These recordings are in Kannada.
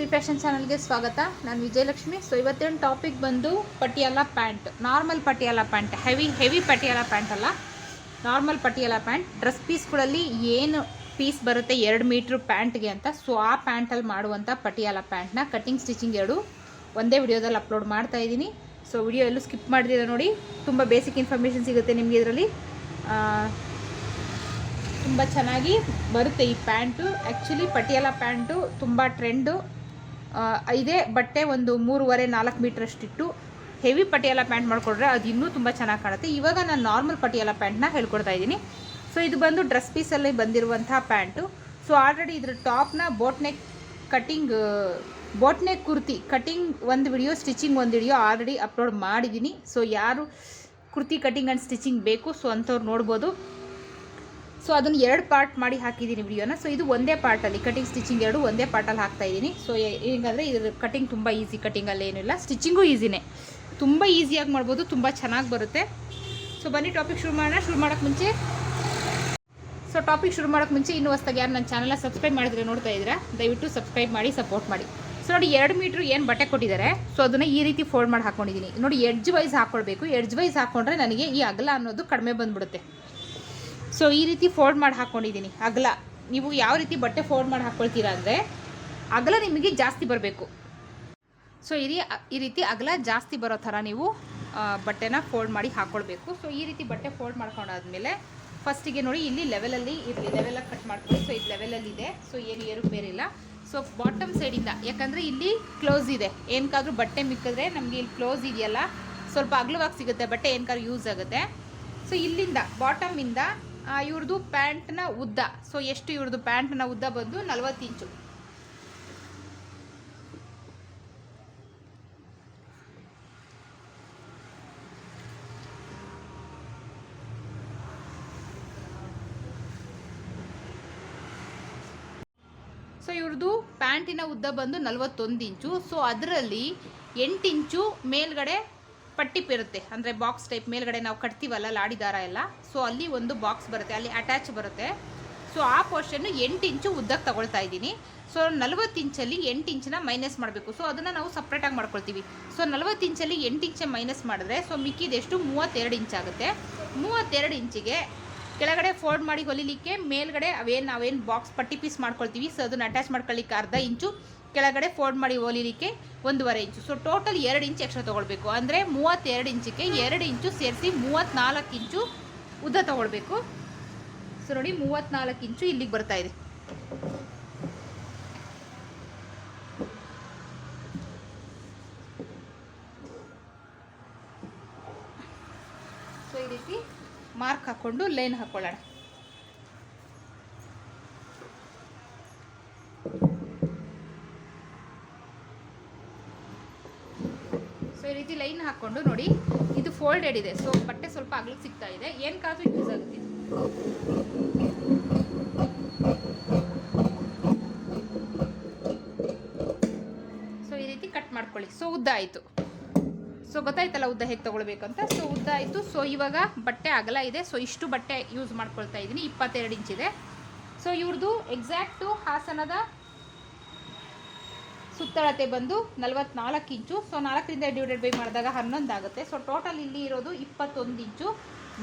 ವಿ ಫ್ಯಾಷನ್ ಚಾನಲ್ಗೆ ಸ್ವಾಗತ. ನಾನು ವಿಜಯಲಕ್ಷ್ಮಿ. ಸೊ ಇವತ್ತಿನ ಟಾಪಿಕ್ ಬಂದು Patiala pant. Normal Patiala pant. Heavy heavy Patiala pant ಅಲ್ಲ. Normal Patiala pant. ಡ್ರೆಸ್ ಪೀಸ್ಗಳಲ್ಲಿ ಏನು ಪೀಸ್ ಬರುತ್ತೆ ಎರಡು ಮೀಟ್ರ್ ಪ್ಯಾಂಟ್ಗೆ ಅಂತ. ಸೊ ಆ ಪ್ಯಾಂಟಲ್ಲಿ ಮಾಡುವಂಥ ಪಟಿಯಾಲ ಪ್ಯಾಂಟ್ನ ಕಟಿಂಗ್ ಸ್ಟಿಚಿಂಗ್ ಎರಡು ಒಂದೇ ವಿಡಿಯೋದಲ್ಲಿ ಅಪ್ಲೋಡ್ ಮಾಡ್ತಾ ಇದ್ದೀನಿ. ಸೊ ವಿಡಿಯೋ ಎಲ್ಲೂ ಸ್ಕಿಪ್ ಮಾಡಿದ್ದೀರ ನೋಡಿ. ತುಂಬ ಬೇಸಿಕ್ ಇನ್ಫಾರ್ಮೇಷನ್ ಸಿಗುತ್ತೆ ನಿಮಗೆ ಇದರಲ್ಲಿ. ತುಂಬ ಚೆನ್ನಾಗಿ ಬರುತ್ತೆ ಈ ಪ್ಯಾಂಟು. ಆ್ಯಕ್ಚುಲಿ ಪಟಿಯಾಲ ಪ್ಯಾಂಟು ತುಂಬ ಟ್ರೆಂಡು ಇದೇ, ಬಟ್ಟೆ ಒಂದು ಮೂರುವರೆ, ನಾಲ್ಕು ಮೀಟ್ರಷ್ಟಿಟ್ಟು. ಹೆವಿ ಪಟಿಯಾಲ ಪ್ಯಾಂಟ್ ಮಾಡಿಕೊಡ್ರೆ ಅದು ಇನ್ನೂ ತುಂಬ ಚೆನ್ನಾಗಿ ಕಾಣುತ್ತೆ. ಇವಾಗ ನಾನು ನಾರ್ಮಲ್ ಪಟಿಯಾಲ ಪ್ಯಾಂಟ್ನ ಹೇಳ್ಕೊಡ್ತಾ ಇದ್ದೀನಿ. ಸೊ ಇದು ಬಂದು ಡ್ರೆಸ್ ಪೀಸಲ್ಲಿ ಬಂದಿರುವಂಥ ಪ್ಯಾಂಟು ಸೊ ಆಲ್ರೆಡಿ ಇದ್ರ ಟಾಪ್ನ boat neck cutting boat neck kurti cutting ಒಂದು ವಿಡಿಯೋ ಸ್ಟಿಚಿಂಗ್ ಒಂದು ವಿಡಿಯೋ ಆಲ್ರೆಡಿ ಅಪ್ಲೋಡ್ ಮಾಡಿದ್ದೀನಿ. ಸೊ ಯಾರು ಕುರ್ತಿ ಕಟಿಂಗ್ ಆ್ಯಂಡ್ ಸ್ಟಿಚಿಂಗ್ ಬೇಕು ಸೊ ಅಂಥವ್ರು ನೋಡ್ಬೋದು. ಸೊ ಅದನ್ನು ಎರಡು ಪಾರ್ಟ್ ಮಾಡಿ ಹಾಕಿದ್ದೀನಿ ವಿಡಿಯೋನ ಸೊ ಇದು ಒಂದೇ ಪಾರ್ಟಲ್ಲಿ ಕಟಿಂಗ್ ಸ್ಟಿಚಿಂಗ್ ಎರಡು ಒಂದೇ ಪಾರ್ಟಲ್ಲಿ ಹಾಕ್ತಾ ಇದ್ದೀನಿ. ಸೊ ಹೇಗಂದರೆ ಇದ್ರ ಕಟಿಂಗ್ ತುಂಬ ಈಸಿ ಕಟಿಂಗಲ್ಲಿ ಏನಿಲ್ಲ. ಸ್ಟಿಚಿಂಗು ಈಸಿನೇ ತುಂಬ ಈಸಿಯಾಗಿ ಮಾಡ್ಬೋದು, ತುಂಬ ಚೆನ್ನಾಗಿ ಬರುತ್ತೆ. ಸೊ ಬನ್ನಿ ಟಾಪಿಕ್ ಶುರು ಮಾಡೋಣ. ಶುರು ಮಾಡೋಕ್ಕೆ ಮುಂಚೆ ಸೊ ಟಾಪಿಕ್ ಶುರು ಮಾಡೋಕ್ಕೆ ಮುಂಚೆ ಇನ್ನೂ ಹೊಸ್ದಾಗಿ ಯಾರು ನನ್ನ ಚಾನಲ್ನ ಸಬ್ಸ್ಕ್ರೈಬ್ ಮಾಡಿದ್ರೆ ನೋಡ್ತಾ ಇದ್ದೀರಾ, ದಯವಿಟ್ಟು ಸಬ್ಸ್ಕ್ರೈಬ್ ಮಾಡಿ ಸಪೋರ್ಟ್ ಮಾಡಿ. ಸೊ ನೋಡಿ ಎರಡು ಮೀಟ್ರ್ ಏನು ಬಟ್ಟೆ ಕೊಟ್ಟಿದ್ದಾರೆ ಸೊ ಅದನ್ನು ಈ ರೀತಿ ಫೋಲ್ಡ್ ಮಾಡಿ ಹಾಕ್ಕೊಂಡಿದ್ದೀನಿ ನೋಡಿ ಎಡ್ಜ್ ವೈಸ್ ಹಾಕ್ಕೊಳ್ಬೇಕು ಎಡ್ಜ್ ವೈಸ್ ಹಾಕ್ಕೊಂಡ್ರೆ ನನಗೆ ಈ ಅಗಲ ಅನ್ನೋದು ಕಡಿಮೆ ಬಂದ್ಬಿಡುತ್ತೆ. ಸೊ ಈ ರೀತಿ ಫೋಲ್ಡ್ ಮಾಡಿ ಹಾಕ್ಕೊಂಡಿದ್ದೀನಿ ಅಗಲ. ನೀವು ಯಾವ ರೀತಿ ಬಟ್ಟೆ ಫೋಲ್ಡ್ ಮಾಡಿ ಹಾಕ್ಕೊಳ್ತೀರಾ ಅಂದರೆ, ಅಗಲ ನಿಮಗೆ ಜಾಸ್ತಿ ಬರಬೇಕು. ಸೊ ಈ ಈ ರೀತಿ ಅಗಲ ಜಾಸ್ತಿ ಬರೋ ಥರ ನೀವು ಬಟ್ಟೆನ ಫೋಲ್ಡ್ ಮಾಡಿ ಹಾಕ್ಕೊಳ್ಬೇಕು ಸೊ ಈ ರೀತಿ ಬಟ್ಟೆ ಫೋಲ್ಡ್ ಮಾಡ್ಕೊಂಡಾದ್ಮೇಲೆ ಫಸ್ಟಿಗೆ ನೋಡಿ, ಇಲ್ಲಿ ಲೆವೆಲಲ್ಲಿ ಇರಲಿ ಲೆವೆಲಾಗಿ ಕಟ್ ಮಾಡ್ಕೊಳ್ಳಿ. ಸೊ ಇದು ಲೆವೆಲಲ್ಲಿ ಇದೆ. ಸೊ ಏನು ಏರುಪೇರಿಲ್ಲ ಸೊ ಬಾಟಮ್ ಸೈಡಿಂದ ಯಾಕಂದರೆ ಇಲ್ಲಿ ಕ್ಲೋಸ್ ಇದೆ. ಏನಕ್ಕಾದ್ರೂ ಬಟ್ಟೆ ಮಿಕ್ಕಿದ್ರೆ ನಮಗೆ ಇಲ್ಲಿ ಕ್ಲೋಸ್ ಇದೆಯಲ್ಲ, ಸ್ವಲ್ಪ ಅಗಲವಾಗಿ ಸಿಗುತ್ತೆ, ಬಟ್ಟೆ ಏನಕ್ಕಾದ್ರೂ ಯೂಸ್ ಆಗುತ್ತೆ. ಸೊ ಇಲ್ಲಿಂದ ಬಾಟಮಿಂದ ಇವ್ರದ್ದು ಪ್ಯಾಂಟ್ನ ಉದ್ದ. ಸೊ ಎಷ್ಟು ಇವ್ರದ್ದು ಪ್ಯಾಂಟ್ನ ಉದ್ದ ಬಂದು ನಲ್ವತ್ತು ಇಂಚು. ಸೊ ಇವ್ರದ್ದು ಪ್ಯಾಂಟಿನ ಉದ್ದ ಬಂದು ನಲವತ್ತೊಂದು ಇಂಚು. ಸೊ ಅದರಲ್ಲಿ ಎಂಟು ಇಂಚು ಮೇಲ್ಗಡೆ ಪಟ್ಟಿಪ್ ಇರುತ್ತೆ ಅಂದರೆ ಬಾಕ್ಸ್ ಟೈಪ್ ಮೇಲ್ಗಡೆ ನಾವು ಕಟ್ತೀವಲ್ಲ ಲಾಡಿ ದಾರ ಎಲ್ಲ. ಸೊ ಅಲ್ಲಿ ಒಂದು ಬಾಕ್ಸ್ ಬರುತ್ತೆ. ಅಲ್ಲಿ ಅಟ್ಯಾಚ್ ಬರುತ್ತೆ. ಸೊ ಆ ಪೋರ್ಷನ್ನು ಎಂಟು ಇಂಚು ಉದ್ದಕ್ಕೆ ತಗೊಳ್ತಾ ಇದ್ದೀನಿ. ಸೊ ನಲ್ವತ್ತು ಇಂಚಲ್ಲಿ ಎಂಟು ಇಂಚನ್ನ ಮೈನಸ್ ಮಾಡಬೇಕು. ಸೊ ಅದನ್ನು ನಾವು ಸಪ್ರೇಟಾಗಿ ಮಾಡ್ಕೊಳ್ತೀವಿ. ಸೊ ನಲ್ವತ್ತು ಇಂಚಲ್ಲಿ ಎಂಟು ಇಂಚೆ ಮೈನಸ್ ಮಾಡಿದ್ರೆ ಸೊ ಮಿಕ್ಕಿದೆಷ್ಟು ಮೂವತ್ತೆರಡು ಇಂಚ್ ಆಗುತ್ತೆ. ಮೂವತ್ತೆರಡು ಇಂಚಿಗೆ ಕೆಳಗಡೆ ಫೋಲ್ಡ್ ಮಾಡಿ ಹೊಲಿಲಿಕ್ಕೆ ಮೇಲ್ಗಡೆ ಅವೇನು ನಾವೇನು ಬಾಕ್ಸ್ ಪಟ್ಟಿ ಪೀಸ್ ಮಾಡ್ಕೊಳ್ತೀವಿ. ಸೊ ಅದನ್ನು ಅಟ್ಯಾಚ್ ಮಾಡ್ಕೊಳ್ಳಿಕ್ಕೆ ಅರ್ಧ ಇಂಚು ಕೆಳಗಡೆ ಫೋಲ್ಡ್ ಮಾಡಿ ಹೊಲಿಲಿಕ್ಕೆ ಒಂದೂವರೆ ಇಂಚು ಸೊ ಟೋಟಲ್ ಎರಡು ಇಂಚು ಎಕ್ಸ್ಟ್ರಾ ತೊಗೊಳ್ಬೇಕು. ಅಂದರೆ ಮೂವತ್ತೆರಡು ಇಂಚಿಗೆ ಎರಡು ಇಂಚು ಸೇರಿಸಿ ಮೂವತ್ತ್ನಾಲ್ಕು ಇಂಚು ಉದ್ದ ತೊಗೊಳ್ಬೇಕು. ಸೊ ನೋಡಿ ಮೂವತ್ತ್ನಾಲ್ಕು ಇಂಚು ಇಲ್ಲಿಗೆ ಬರ್ತಾ ಇದೆ. ಸೊ ಈ ರೀತಿ ಮಾರ್ಕ್ ಹಾಕ್ಕೊಂಡು ಲೈನ್ ಹಾಕ್ಕೊಳ್ಳೋಣ ಸೊ ಈ ರೀತಿ ಲೈನ್ ಹಾಕ್ಕೊಂಡು ನೋಡಿ, ಇದು ಫೋಲ್ಡೆಡ್ ಇದೆ. ಸೊ ಬಟ್ಟೆ ಸ್ವಲ್ಪ ಅಗ್ಲಿಗೆ ಸಿಗ್ತಾ ಇದೆ. ಏನಕ್ಕಾದ್ರೂ ಯೂಸ್ ಆಗುತ್ತೆ? ಇದು. ಸೊ ಈ ರೀತಿ ಕಟ್ ಮಾಡ್ಕೊಳ್ಳಿ. ಸೊ ಉದ್ದ ಆಯಿತು. ಸೊ ಗೊತ್ತಾಯ್ತಲ್ಲ ಉದ್ದ ಹೇಗೆ ತೊಗೊಳ್ಬೇಕಂತ? ಸೊ ಉದ್ದ ಆಯಿತು. ಸೊ ಇವಾಗ ಬಟ್ಟೆ ಅಗಲ ಇದೆ. ಸೊ ಇಷ್ಟು ಬಟ್ಟೆ ಯೂಸ್ ಮಾಡ್ಕೊಳ್ತಾ ಇದ್ದೀನಿ. ಇಪ್ಪತ್ತೆರಡು ಇಂಚಿದೆ ಸೊ ಇವ್ರದ್ದು ಎಕ್ಸಾಕ್ಟು ಹಾಸನದ ಸುತ್ತಳತೆ ಬಂದು ನಲವತ್ನಾಲ್ಕು ಇಂಚು. ಸೊ ನಾಲ್ಕರಿಂದ ಡಿವೈಡೆಡ್ ಬೈ ಮಾಡಿದಾಗ ಹನ್ನೊಂದು ಆಗುತ್ತೆ. ಸೊ ಟೋಟಲ್ ಇಲ್ಲಿ ಇರೋದು ಇಪ್ಪತ್ತೊಂದು ಇಂಚು.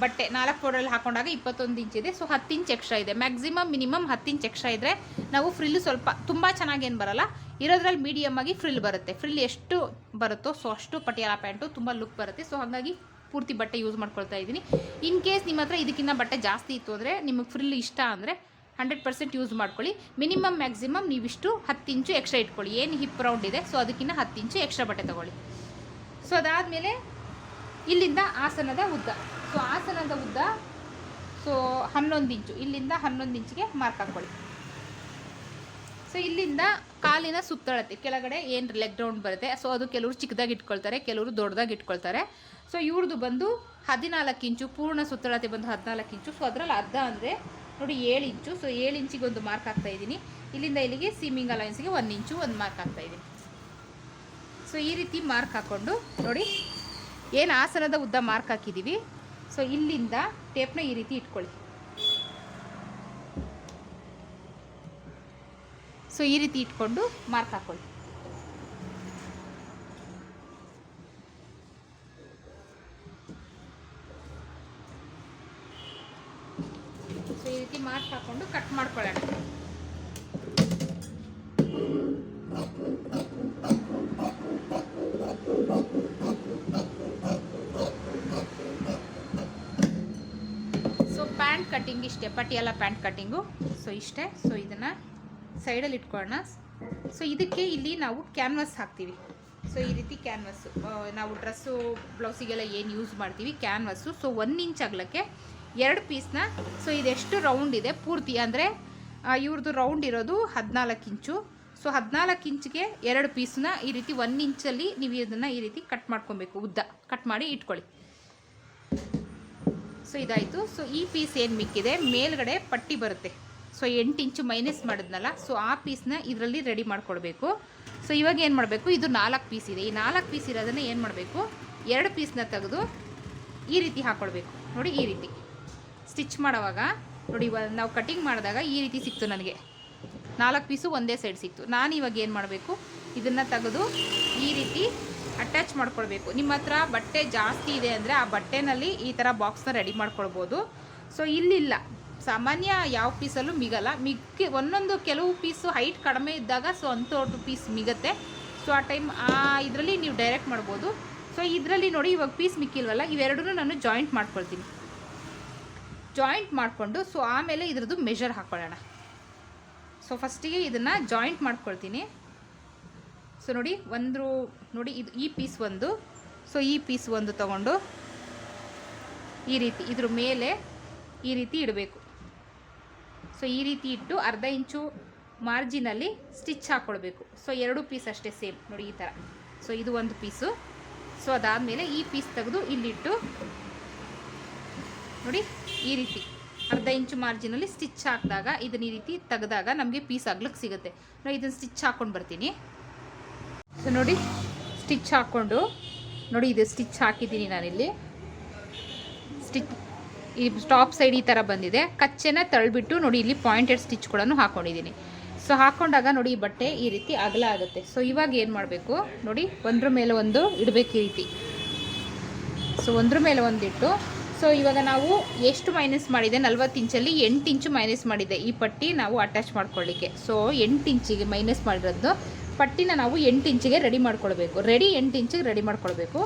ಬಟ್ಟೆ ನಾಲ್ಕು ಫೋಡಲ್ಲಿ ಹಾಕೊಂಡಾಗ ಇಪ್ಪತ್ತೊಂದು ಇಂಚ್ ಇದೆ. ಸೊ ಹತ್ತು ಇಂಚ್ ಎಕ್ಸ್ಟ್ರಾ ಇದೆ. ಮ್ಯಾಕ್ಸಿಮಮ್ ಮಿನಿಮಮ್ ಹತ್ತು ಇಂಚ್ ಎಕ್ಸ್ಟ್ರಾ ಇದ್ದರೆ ನಾವು ಫ್ರಿಲ್ ಸ್ವಲ್ಪ, ತುಂಬ ಚೆನ್ನಾಗೇನು ಬರಲ್ಲ. ಇರೋದ್ರಲ್ಲಿ ಮೀಡಿಯಮ್ ಆಗಿ ಫ್ರಿಲ್ ಬರುತ್ತೆ. ಫ್ರಿಲ್ ಎಷ್ಟು ಬರುತ್ತೋ ಸೊ ಅಷ್ಟು ಪಟಿಯಾಲ ಪ್ಯಾಂಟು ತುಂಬ ಲುಕ್ ಬರುತ್ತೆ. ಸೊ ಹಾಗಾಗಿ ಪೂರ್ತಿ ಬಟ್ಟೆ ಯೂಸ್ ಮಾಡ್ಕೊಳ್ತಾ ಇದ್ದೀನಿ. ಇನ್ ಕೇಸ್ ನಿಮ್ಮ ಹತ್ರ ಇದಕ್ಕಿಂತ ಬಟ್ಟೆ ಜಾಸ್ತಿ ಇತ್ತು ಅಂದರೆ, ನಿಮಗೆ ಫ್ರಿಲ್ ಇಷ್ಟ ಅಂದರೆ ಹಂಡ್ರೆಡ್ ಪರ್ಸೆಂಟ್ ಯೂಸ್ ಮಾಡ್ಕೊಳ್ಳಿ. ಮಿನಿಮಮ್, ಮ್ಯಾಕ್ಸಿಮಮ್ ನೀವಿಷ್ಟು ಹತ್ತು ಇಂಚು ಎಕ್ಸ್ಟ್ರಾ ಇಟ್ಕೊಳ್ಳಿ. ಏನು ಹಿಪ್ ರೌಂಡ್ ಇದೆ ಸೊ ಅದಕ್ಕಿಂತ ಹತ್ತು ಇಂಚು ಎಕ್ಸ್ಟ್ರಾ ಬಟ್ಟೆ ತೊಗೊಳ್ಳಿ. ಸೊ ಅದಾದಮೇಲೆ ಇಲ್ಲಿಂದ ಆಸನದ ಉದ್ದ. ಸೊ ಆಸನದ ಉದ್ದ ಸೊ ಹನ್ನೊಂದು ಇಂಚು. ಇಲ್ಲಿಂದ ಹನ್ನೊಂದು ಇಂಚಿಗೆ ಮಾರ್ಕ್ ಹಾಕ್ಕೊಳ್ಳಿ ಸೊ ಇಲ್ಲಿಂದ ಕಾಲಿನ ಸುತ್ತಳತೆ, ಕೆಳಗಡೆ ಏನು ಲೆಗ್ ರೌಂಡ್ ಬರುತ್ತೆ ಸೊ ಅದು ಕೆಲವರು ಚಿಕ್ಕದಾಗಿ ಇಟ್ಕೊಳ್ತಾರೆ, ಕೆಲವರು ದೊಡ್ಡದಾಗಿ ಇಟ್ಕೊಳ್ತಾರೆ. ಸೊ ಇವ್ರದ್ದು ಬಂದು ಹದಿನಾಲ್ಕು ಇಂಚು, ಪೂರ್ಣ ಸುತ್ತಳತೆ ಬಂದು ಹದಿನಾಲ್ಕು ಇಂಚು. ಸೊ ಅದರಲ್ಲಿ ಅರ್ಧ ಅಂದರೆ ನೋಡಿ ಏಳು ಇಂಚು ಸೊ ಏಳು ಇಂಚಿಗೆ ಒಂದು ಮಾರ್ಕ್ ಹಾಕ್ತಾ ಇದ್ದೀನಿ. ಇಲ್ಲಿಂದ ಇಲ್ಲಿಗೆ ಸೀಮಿಂಗ್ ಅಲೈನ್ಸ್ಗೆ ಒಂದು ಇಂಚು, ಒಂದು ಮಾರ್ಕ್ ಹಾಕ್ತಾ ಇದ್ದೀನಿ. ಸೊ ಈ ರೀತಿ ಮಾರ್ಕ್ ಹಾಕ್ಕೊಂಡು ನೋಡಿ, ಏನು ಆಸನದ ಉದ್ದ ಮಾರ್ಕ್ ಹಾಕಿದ್ದೀವಿ ಸೊ ಇಲ್ಲಿಂದ ಟೇಪ್ನ ಈ ರೀತಿ ಇಟ್ಕೊಳ್ಳಿ. ಸೊ ಈ ರೀತಿ ಇಟ್ಕೊಂಡು ಮಾರ್ಕ್ ಹಾಕೊಳ್ಳಿ. ಸೊ ಈ ರೀತಿ ಮಾರ್ಕ್ ಹಾಕೊಂಡು ಕಟ್ ಮಾಡ್ಕೊಳ್ಳೋಣ. ಸೊ ಪ್ಯಾಂಟ್ ಕಟ್ಟಿಂಗ್ ಇಷ್ಟೇ ಪಟಿಯಾಲ ಪ್ಯಾಂಟ್ ಕಟ್ಟಿಂಗು ಸೊ ಇಷ್ಟೇ. ಸೊ ಇದನ್ನು ಸೈಡಲ್ಲಿ ಇಟ್ಕೊಳ್ಳೋಣ. ಸೊ ಇದಕ್ಕೆ ಇಲ್ಲಿ ನಾವು ಕ್ಯಾನ್ವಾಸ್ ಹಾಕ್ತೀವಿ. ಸೊ ಈ ರೀತಿ ಕ್ಯಾನ್ವಸ್ಸು ನಾವು ಡ್ರೆಸ್ಸು ಬ್ಲೌಸಿಗೆಲ್ಲ ಏನು ಯೂಸ್ ಮಾಡ್ತೀವಿ? ಕ್ಯಾನ್ವಸ್ಸು ಸೊ ಒನ್ ಇಂಚ್ ಅಗಲಕ್ಕೆ ಎರಡು ಪೀಸ್ನ ಸೊ ಇದೆಷ್ಟು ರೌಂಡ್ ಇದೆ? ಪೂರ್ತಿ ಅಂದರೆ ಇವ್ರದ್ದು ರೌಂಡ್ ಇರೋದು ಹದಿನಾಲ್ಕು ಇಂಚು. ಸೊ ಹದಿನಾಲ್ಕು ಇಂಚ್ಗೆ ಎರಡು ಪೀಸ್ನ ಈ ರೀತಿ ಒನ್ ಇಂಚಲ್ಲಿ ನೀವು ಇದನ್ನು ಈ ರೀತಿ ಕಟ್ ಮಾಡ್ಕೊಬೇಕು. ಉದ್ದ. ಕಟ್ ಮಾಡಿ ಇಟ್ಕೊಳ್ಳಿ. ಸೊ ಇದಾಯಿತು. ಸೊ ಈ ಪೀಸ್ ಏನು ಮಿಕ್ಕಿದೆ? ಮೇಲ್ಗಡೆ ಪಟ್ಟಿ ಬರುತ್ತೆ. ಸೊ ಎಂಟು ಇಂಚು ಮೈನಸ್ ಮಾಡಿದ್ನಲ್ಲ. ಸೊ ಆ ಪೀಸ್ನ ಇದರಲ್ಲಿ ರೆಡಿ ಮಾಡ್ಕೊಳ್ಬೇಕು. ಸೊ ಇವಾಗ ಏನು ಮಾಡಬೇಕು? ಇದು ನಾಲ್ಕು ಪೀಸ್ ಇದೆ. ಈ ನಾಲ್ಕು ಪೀಸ್ ಇರೋದನ್ನು ಏನು ಮಾಡಬೇಕು? ಎರಡು ಪೀಸ್ನ ತೆಗೆದು ಈ ರೀತಿ ಹಾಕ್ಕೊಳ್ಬೇಕು ನೋಡಿ, ಈ ರೀತಿ. ಸ್ಟಿಚ್ ಮಾಡೋವಾಗ, ನೋಡಿ ನಾವು ಕಟಿಂಗ್ ಮಾಡಿದಾಗ ಈ ರೀತಿ ಸಿಕ್ತು ನನಗೆ. ನಾಲ್ಕು ಪೀಸು ಒಂದೇ ಸೈಡ್ ಸಿಕ್ತು. ನಾನು ಇವಾಗ ಏನು ಮಾಡಬೇಕು? ಇದನ್ನು ತೆಗೆದು ಈ ರೀತಿ ಅಟ್ಯಾಚ್ ಮಾಡ್ಕೊಳ್ಬೇಕು. ನಿಮ್ಮ ಹತ್ರ ಬಟ್ಟೆ ಜಾಸ್ತಿ ಇದೆ ಅಂದರೆ ಆ ಬಟ್ಟೆನಲ್ಲಿ ಈ ಥರ ಬಾಕ್ಸ್ನ ರೆಡಿ ಮಾಡ್ಕೊಳ್ಬೋದು. ಸೊ ಇಲ್ಲಿಲ್ಲ. ಸಾಮಾನ್ಯ ಯಾವ ಪೀಸಲ್ಲೂ ಮಿಗಲ್ಲ. ಮಿಕ್ಕಿ ಒಂದೊಂದು ಕೆಲವು ಪೀಸು ಹೈಟ್ ಕಡಿಮೆ ಇದ್ದಾಗ ಸೊ ಅಂಥದ್ದು ಪೀಸ್ ಮಿಗತ್ತೆ. ಸೊ ಆ ಟೈಮ್ ಆ ಇದರಲ್ಲಿ ನೀವು ಡೈರೆಕ್ಟ್ ಮಾಡ್ಬೋದು. ಸೊ ಇದರಲ್ಲಿ ನೋಡಿ ಇವಾಗ ಪೀಸ್ ಮಿಕ್ಕಿಲ್ವಲ್ಲ? ಇವೆರಡೂ ನಾನು ಜಾಯಿಂಟ್ ಮಾಡ್ಕೊಳ್ತೀನಿ. ಜಾಯಿಂಟ್ ಮಾಡಿಕೊಂಡು ಸೊ ಆಮೇಲೆ ಇದ್ರದ್ದು ಮೆಷರ್ ಹಾಕ್ಕೊಳ್ಳೋಣ ಸೊ ಫಸ್ಟಿಗೆ ಇದನ್ನು ಜಾಯಿಂಟ್ ಮಾಡ್ಕೊಳ್ತೀನಿ. ಸೊ ನೋಡಿ, ಒಂದು, ನೋಡಿ, ಇದು ಈ ಪೀಸ್ ಒಂದು. ಸೊ ಈ ಪೀಸ್ ಒಂದು ತಗೊಂಡು, ಈ ರೀತಿ, ಇದ್ರ ಮೇಲೆ ಈ ರೀತಿ ಇಡಬೇಕು. ಸೊ ಈ ರೀತಿ ಇಟ್ಟು ಅರ್ಧ ಇಂಚು ಮಾರ್ಜಿನಲ್ಲಿ ಸ್ಟಿಚ್ ಹಾಕ್ಕೊಳ್ಬೇಕು ಸೊ ಎರಡು ಪೀಸ್ ಅಷ್ಟೇ ಸೇಮ್ ನೋಡಿ ಈ ಥರ ಸೊ ಇದು ಒಂದು ಪೀಸು ಸೊ ಅದಾದಮೇಲೆ ಈ ಪೀಸ್ ತೆಗೆದು ಇಲ್ಲಿಟ್ಟು, ನೋಡಿ ಈ ರೀತಿ ಅರ್ಧ ಇಂಚು ಮಾರ್ಜಿನಲ್ಲಿ ಸ್ಟಿಚ್ ಹಾಕಿದಾಗ, ಇದನ್ನ ಈ ರೀತಿ ತೆಗೆದಾಗ ನಮಗೆ ಪೀಸ್ ಆಗ್ಲಿಕ್ಕೆ ಸಿಗುತ್ತೆ. ನಾನು ಇದನ್ನು ಸ್ಟಿಚ್ ಹಾಕ್ಕೊಂಡು ಬರ್ತೀನಿ. ಸೊ ನೋಡಿ ಸ್ಟಿಚ್ ಹಾಕ್ಕೊಂಡು, ನೋಡಿ, ಇದು ಸ್ಟಿಚ್ ಹಾಕಿದ್ದೀನಿ ನಾನಿಲ್ಲಿ. ಸ್ಟಿಚ್ ಈ ಸ್ಟಾಪ್ ಸೈಡ್ ಈ ಥರ ಬಂದಿದೆ. ಕಚ್ಚೆನ ತಳ್ಳಿಬಿಟ್ಟು ನೋಡಿ, ಇಲ್ಲಿ ಪಾಯಿಂಟೆಡ್ ಸ್ಟಿಚ್ ಕೂಡ ಹಾಕ್ಕೊಂಡಿದ್ದೀನಿ ಸೊ ಹಾಕ್ಕೊಂಡಾಗ ನೋಡಿ, ಈ ಬಟ್ಟೆ ಈ ರೀತಿ ಅಗಲ ಆಗುತ್ತೆ. ಸೊ ಇವಾಗ ಏನು ಮಾಡಬೇಕು? ನೋಡಿ, ಒಂದ್ರ ಮೇಲೆ ಒಂದು ಇಡಬೇಕು ಈ ರೀತಿ. ಸೊ ಒಂದ್ರ ಮೇಲೆ ಒಂದಿಟ್ಟು ಸೊ ಇವಾಗ ನಾವು ಎಷ್ಟು ಮೈನಸ್ ಮಾಡಿದೆ? ನಲ್ವತ್ತು ಇಂಚಲ್ಲಿ ಎಂಟು ಇಂಚು ಮೈನಸ್ ಮಾಡಿದೆ. ಈ ಪಟ್ಟಿ ನಾವು ಅಟ್ಯಾಚ್ ಮಾಡ್ಕೊಳ್ಳಿಕ್ಕೆ. ಸೊ ಎಂಟು ಇಂಚಿಗೆ ಮೈನಸ್ ಮಾಡಿರೋದು. ಪಟ್ಟಿನ ನಾವು ಎಂಟು ಇಂಚಿಗೆ ರೆಡಿ ಮಾಡ್ಕೊಳ್ಬೇಕು. ರೆಡಿ ಎಂಟು ಇಂಚಿಗೆ ರೆಡಿ ಮಾಡ್ಕೊಳ್ಬೇಕು.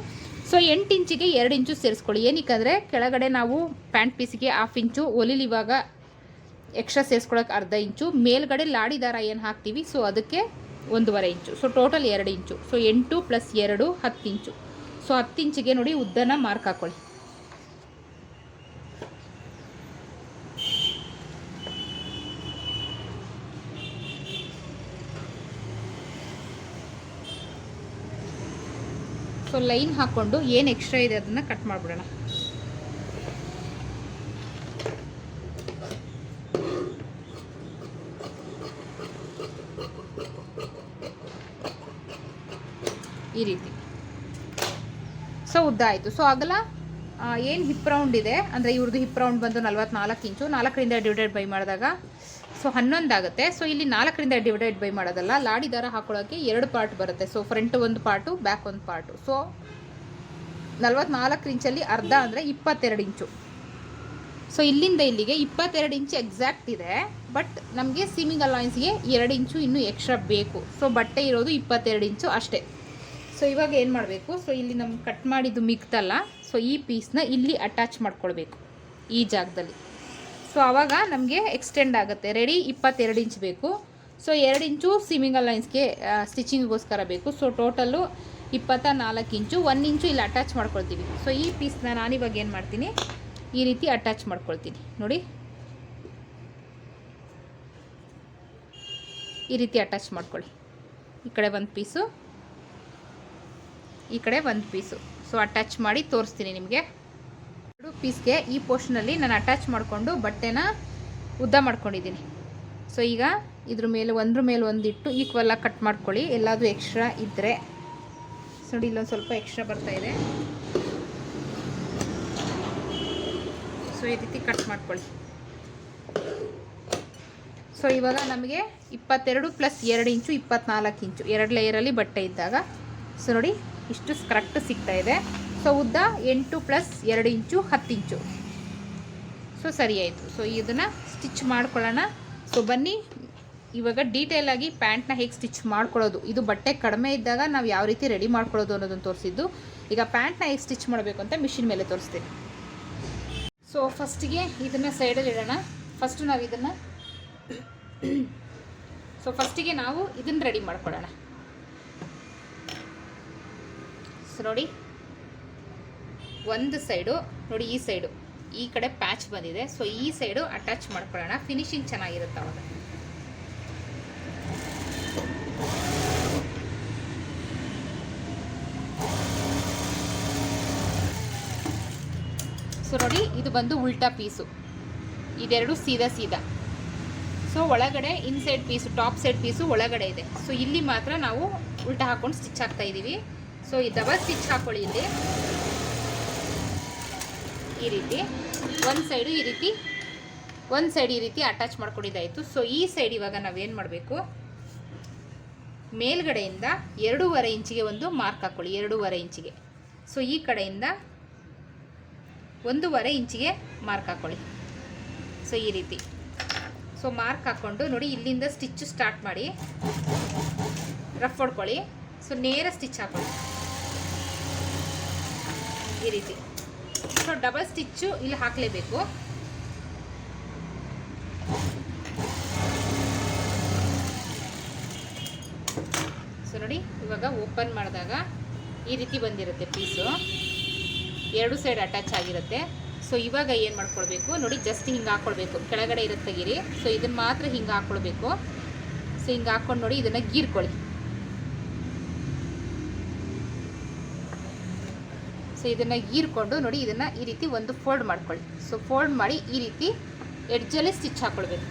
ಸೊ ಎಂಟು ಇಂಚಿಗೆ ಎರಡು ಇಂಚು ಸೇರಿಸ್ಕೊಳ್ಳಿ. ಏನಕ್ಕೆ ಕೆಳಗಡೆ ನಾವು ಪ್ಯಾಂಟ್ ಪೀಸಿಗೆ ಹಾಫ್ ಇಂಚು, ಒಲಿಲಿ ಇವಾಗ ಎಕ್ಸ್ಟ್ರಾ ಸೇರಿಸ್ಕೊಳಕ್ಕೆ ಅರ್ಧ ಇಂಚು, ಮೇಲ್ಗಡೆ ಲಾಡಿ ದಾರ ಏನು ಹಾಕ್ತೀವಿ? ಸೊ ಅದಕ್ಕೆ ಒಂದೂವರೆ ಇಂಚು. ಸೊ ಟೋಟಲ್ ಎರಡು ಇಂಚು. ಸೊ ಎಂಟು ಪ್ಲಸ್ ಎರಡು, ಹತ್ತು ಇಂಚು. ಸೊ ಹತ್ತು ಇಂಚಿಗೆ ನೋಡಿ ಉದ್ದನ ಮಾರ್ಕ್ ಹಾಕ್ಕೊಳ್ಳಿ ಸೊ ಲೈನ್ ಹಾಕ್ಕೊಂಡು ಏನು ಎಕ್ಸ್ಟ್ರಾ ಇದೆ ಅದನ್ನು ಕಟ್ ಮಾಡಿಬಿಡೋಣ. ಈ ರೀತಿ. ಸೊ ಉದ್ದ ಆಯಿತು. ಸೊ ಅಗಲ ಏನು ಹಿಪ್ ರೌಂಡ್ ಇದೆ, ಅಂದರೆ ಇವ್ರದ್ದು ಹಿಪ್ ರೌಂಡ್ ಬಂದು ನಲ್ವತ್ನಾಲ್ಕು ಇಂಚು, ನಾಲ್ಕರಿಂದ ಡಿವೈಡೆಡ್ ಬೈ ಮಾಡಿದಾಗ ಸೊ ಹನ್ನೊಂದು ಆಗುತ್ತೆ ಸೊ ಇಲ್ಲಿ ನಾಲ್ಕರಿಂದ ಡಿವೈಡೆಡ್ ಬೈ ಮಾಡೋದಲ್ಲ, ಲಾಡಿ ದಾರ ಹಾಕೊಳ್ಳೋಕ್ಕೆ ಎರಡು ಪಾರ್ಟ್ ಬರುತ್ತೆ. ಸೊ ಫ್ರಂಟ್ ಒಂದು ಪಾರ್ಟು, ಬ್ಯಾಕ್ ಒಂದು ಪಾರ್ಟು. ಸೊ ನಲ್ವತ್ನಾಲ್ಕು ಇಂಚಲ್ಲಿ ಅರ್ಧ ಅಂದರೆ ಇಪ್ಪತ್ತೆರಡು ಇಂಚು. ಸೊ ಇಲ್ಲಿಂದ ಇಲ್ಲಿಗೆ ಇಪ್ಪತ್ತೆರಡು ಇಂಚು ಎಕ್ಸಾಕ್ಟ್ ಇದೆ, ಬಟ್ ನಮಗೆ ಸೀಮಿಂಗ್ ಅಲಾಯನ್ಸ್ಗೆ ಎರಡು ಇಂಚು ಇನ್ನೂ ಎಕ್ಸ್ಟ್ರಾ ಬೇಕು. ಸೊ ಬಟ್ಟೆ ಇರೋದು ಇಪ್ಪತ್ತೆರಡು ಇಂಚು ಅಷ್ಟೇ. ಸೊ ಇವಾಗ ಏನು ಮಾಡಬೇಕು? ಸೊ ಇಲ್ಲಿ ನಮ್ಗೆ ಕಟ್ ಮಾಡಿದ್ದು ಮಿಕ್ತಲ್ಲ, ಸೊ ಈ ಪೀಸ್ನ ಇಲ್ಲಿ ಅಟ್ಯಾಚ್ ಮಾಡ್ಕೊಳ್ಬೇಕು, ಈ ಜಾಗದಲ್ಲಿ. ಸೊ ಆವಾಗ ನಮಗೆ ಎಕ್ಸ್ಟೆಂಡ್ ಆಗುತ್ತೆ. ರೆಡಿ ಇಪ್ಪತ್ತೆರಡು ಇಂಚ್ ಬೇಕು. ಸೊ ಎರಡು ಇಂಚು ಸಿಮಿಂಗ್ ಲೈನ್ಸ್ಗೆ ಸ್ಟಿಚಿಂಗ್ಗೋಸ್ಕರ ಬೇಕು. ಸೊ ಟೋಟಲ್ಲು ಇಪ್ಪತ್ತ ನಾಲ್ಕು ಇಂಚು ಒನ್ ಇಂಚು ಇಲ್ಲಿ ಅಟ್ಯಾಚ್ ಮಾಡ್ಕೊಳ್ತೀವಿ. ಸೊ ಈ ಪೀಸ್ನ ನಾನಿವಾಗ ಏನು ಮಾಡ್ತೀನಿ? ಈ ರೀತಿ ಅಟ್ಯಾಚ್ ಮಾಡ್ಕೊಳ್ತೀನಿ. ನೋಡಿ. ಈ ರೀತಿ ಅಟ್ಯಾಚ್ ಮಾಡ್ಕೊಳ್ಳಿ. ಈ ಕಡೆ ಒಂದು ಪೀಸು ಈ ಕಡೆ ಒಂದು ಪೀಸು ಸೊ ಅಟ್ಯಾಚ್ ಮಾಡಿ ತೋರಿಸ್ತೀನಿ ನಿಮಗೆ. ಎರಡು ಪೀಸ್ಗೆ ಈ ಪೋರ್ಷನಲ್ಲಿ ನಾನು ಅಟ್ಯಾಚ್ ಮಾಡಿಕೊಂಡು ಬಟ್ಟೆನ ಉದ್ದ ಮಾಡ್ಕೊಂಡಿದ್ದೀನಿ. ಸೊ, ಈಗ ಇದ್ರ ಮೇಲೆ ಒಂದ್ರ ಮೇಲೆ ಒಂದಿಟ್ಟು ಈಕ್ವಲಾಗಿ ಕಟ್ ಮಾಡ್ಕೊಳ್ಳಿ. ಎಲ್ಲಾದರೂ ಎಕ್ಸ್ಟ್ರಾ ಇದ್ದರೆ ನೋಡಿ, ಇಲ್ಲೊಂದು ಸ್ವಲ್ಪ ಎಕ್ಸ್ಟ್ರಾ ಬರ್ತಾ ಇದೆ. ಸೊ, ಈ ರೀತಿ ಕಟ್ ಮಾಡ್ಕೊಳ್ಳಿ. ಸೊ, ಇವಾಗ ನಮಗೆ ಇಪ್ಪತ್ತೆರಡು ಪ್ಲಸ್ ಎರಡು ಇಂಚು ಇಪ್ಪತ್ನಾಲ್ಕು ಇಂಚು ಎರಡು ಲೇಯರಲ್ಲಿ ಬಟ್ಟೆ ಇದ್ದಾಗ. ಸೊ, ನೋಡಿ, ಇಷ್ಟು ಕರೆಕ್ಟ್ ಸಿಗ್ತಾ ಇದೆ. ಸೊ ಉದ್ದ ಎಂಟು ಪ್ಲಸ್ ಎರಡು ಇಂಚು ಹತ್ತು ಇಂಚು. ಸೊ ಸರಿ ಆಯಿತು. ಸೊ ಇದನ್ನು ಸ್ಟಿಚ್ ಮಾಡ್ಕೊಳ್ಳೋಣ. ಸೊ ಬನ್ನಿ. ಇವಾಗ ಡೀಟೇಲಾಗಿ ಪ್ಯಾಂಟ್ನ ಹೇಗೆ ಸ್ಟಿಚ್ ಮಾಡ್ಕೊಳ್ಳೋದು? ಇದು ಬಟ್ಟೆ ಕಡಿಮೆ ಇದ್ದಾಗ ನಾವು ಯಾವ ರೀತಿ ರೆಡಿ ಮಾಡ್ಕೊಳ್ಳೋದು ಅನ್ನೋದನ್ನು ತೋರಿಸಿದ್ದು. ಈಗ ಪ್ಯಾಂಟ್ನ ಹೇಗೆ ಸ್ಟಿಚ್ ಮಾಡಬೇಕು ಅಂತ ಮಿಷಿನ್ ಮೇಲೆ ತೋರಿಸ್ತೀನಿ. ಸೊ ಫಸ್ಟಿಗೆ ಇದನ್ನು ಸೈಡಲ್ಲಿ ಇಡೋಣ. ಫಸ್ಟು ನಾವು ಇದನ್ನು ಸೊ ಫಸ್ಟಿಗೆ ನಾವು ಇದನ್ನು ರೆಡಿ ಮಾಡ್ಕೊಳ್ಳೋಣ. ಸೊ ನೋಡಿ. ಒಂದು ಸೈಡು ನೋಡಿ ಈ ಸೈಡು ಈ ಕಡೆ ಪ್ಯಾಚ್ ಬಂದಿದೆ. ಸೊ ಈ ಸೈಡು ಅಟ್ಯಾಚ್ ಮಾಡ್ಕೊಳ್ಳೋಣ. ಫಿನಿಶಿಂಗ್ ಚೆನ್ನಾಗಿರುತ್ತೆ ಅವಾಗ. ಸೊ ನೋಡಿ ಇದು ಬಂದು ಉಲ್ಟಾ ಪೀಸು ಇದೆರಡು ಸೀದಾ ಸೀದಾ. ಸೊ ಒಳಗಡೆ inside piece top side piece ಒಳಗಡೆ ಇದೆ. ಸೊ ಇಲ್ಲಿ ಮಾತ್ರ ನಾವು ಉಲ್ಟಾ ಹಾಕೊಂಡು ಸ್ಟಿಚ್ ಹಾಕ್ತಾ ಇದ್ದೀವಿ ಸೊ ಈ ಡಬಲ್ ಸ್ಟಿಚ್ ಹಾಕೊಳ್ಳಿ ಇಲ್ಲಿ. ಈ ರೀತಿ, ಒಂದು ಸೈಡು ಈ ರೀತಿ, ಒಂದು ಸೈಡ್ ಈ ರೀತಿ ಅಟ್ಯಾಚ್ ಮಾಡ್ಕೊಂಡಿದ್ದಾಯಿತು. ಸೊ ಈ ಸೈಡ್ ಇವಾಗ ನಾವೇನು ಮಾಡಬೇಕು? ಮೇಲ್ಗಡೆಯಿಂದ ಎರಡೂವರೆ ಇಂಚಿಗೆ ಒಂದು ಮಾರ್ಕ್ ಹಾಕ್ಕೊಳ್ಳಿ ಎರಡೂವರೆ ಇಂಚಿಗೆ. ಸೊ ಈ ಕಡೆಯಿಂದ ಒಂದೂವರೆ ಇಂಚಿಗೆ ಮಾರ್ಕ್ ಹಾಕ್ಕೊಳ್ಳಿ ಸೊ ಈ ರೀತಿ. ಸೊ ಮಾರ್ಕ್ ಹಾಕ್ಕೊಂಡು ನೋಡಿ, ಇಲ್ಲಿಂದ ಸ್ಟಿಚ್ ಸ್ಟಾರ್ಟ್ ಮಾಡಿ. ರಫ್ ಹೊಡ್ಕೊಳ್ಳಿ ಸೊ ನೇರ ಸ್ಟಿಚ್ ಹಾಕ್ಕೊಳ್ಳಿ ಈ ರೀತಿ. ಸೊ ಡಬಲ್ ಸ್ಟಿಚ್ಚು ಇಲ್ಲಿ ಹಾಕಲೇಬೇಕು. ಸೊ ನೋಡಿ, ಇವಾಗ ಓಪನ್ ಮಾಡಿದಾಗ ಈ ರೀತಿ ಬಂದಿರುತ್ತೆ ಪೀಸು ಎರಡು ಸೈಡ್ ಅಟ್ಯಾಚ್ ಆಗಿರುತ್ತೆ. ಸೊ ಇವಾಗ ಏನು ಮಾಡ್ಕೊಳ್ಬೇಕು? ನೋಡಿ ಜಸ್ಟ್ ಹಿಂಗೆ ಹಾಕ್ಕೊಳ್ಬೇಕು ಕೆಳಗಡೆ ಇರುತ್ತೆ ಗಿರಿ ಸೊ ಇದನ್ನು ಮಾತ್ರ ಹಿಂಗೆ ಹಾಕ್ಕೊಳ್ಬೇಕು ಸೊ ಹಿಂಗೆ ಹಾಕ್ಕೊಂಡು ನೋಡಿ, ಇದನ್ನು ಗೀರ್ಕೊಳ್ಳಿ. ಸೊ ಇದನ್ನು ಹೀರ್ಕೊಂಡು ನೋಡಿ, ಇದನ್ನು ಈ ರೀತಿ ಒಂದು ಫೋಲ್ಡ್ ಮಾಡ್ಕೊಳ್ಳಿ. ಸೊ ಫೋಲ್ಡ್ ಮಾಡಿ ಈ ರೀತಿ ಎಡ್ಜಲ್ಲಿ ಸ್ಟಿಚ್ ಹಾಕ್ಕೊಳ್ಬೇಕು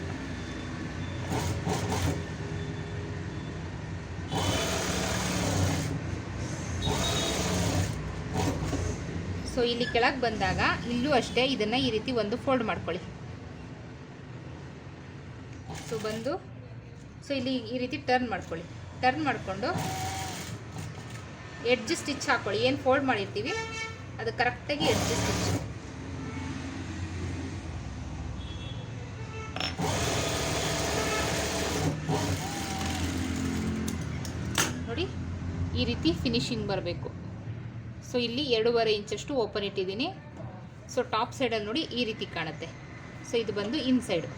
ಸೊ ಇಲ್ಲಿ ಕೆಳಗೆ ಬಂದಾಗ ಇಲ್ಲೂ ಅಷ್ಟೇ ಇದನ್ನು ಈ ರೀತಿ ಒಂದು ಫೋಲ್ಡ್ ಮಾಡ್ಕೊಳ್ಳಿ. ಸೊ ಬಂದು ಸೊ ಇಲ್ಲಿ ಈ ರೀತಿ ಟರ್ನ್ ಮಾಡ್ಕೊಳ್ಳಿ. ಟರ್ನ್ ಮಾಡಿಕೊಂಡು ಎಡ್ಜ್ ಸ್ಟಿಚ್ ಹಾಕೊಳ್ಳಿ. ಏನು ಫೋಲ್ಡ್ ಮಾಡಿರ್ತೀವಿ? ಅದು ಕರೆಕ್ಟಾಗಿ ಎಡ್ಜ್ ಸ್ಟಿಚ್ ನೋಡಿ, ಈ ರೀತಿ ಫಿನಿಶಿಂಗ್ ಬರಬೇಕು. ಸೊ ಇಲ್ಲಿ ಎರಡೂವರೆ ಇಂಚಷ್ಟು ಓಪನ್ ಇಟ್ಟಿದ್ದೀನಿ. ಸೊ ಟಾಪ್ ಸೈಡಲ್ಲಿ ನೋಡಿ ಈ ರೀತಿ ಕಾಣುತ್ತೆ. ಸೊ ಇದು ಬಂದು ಇನ್ ಸೈಡು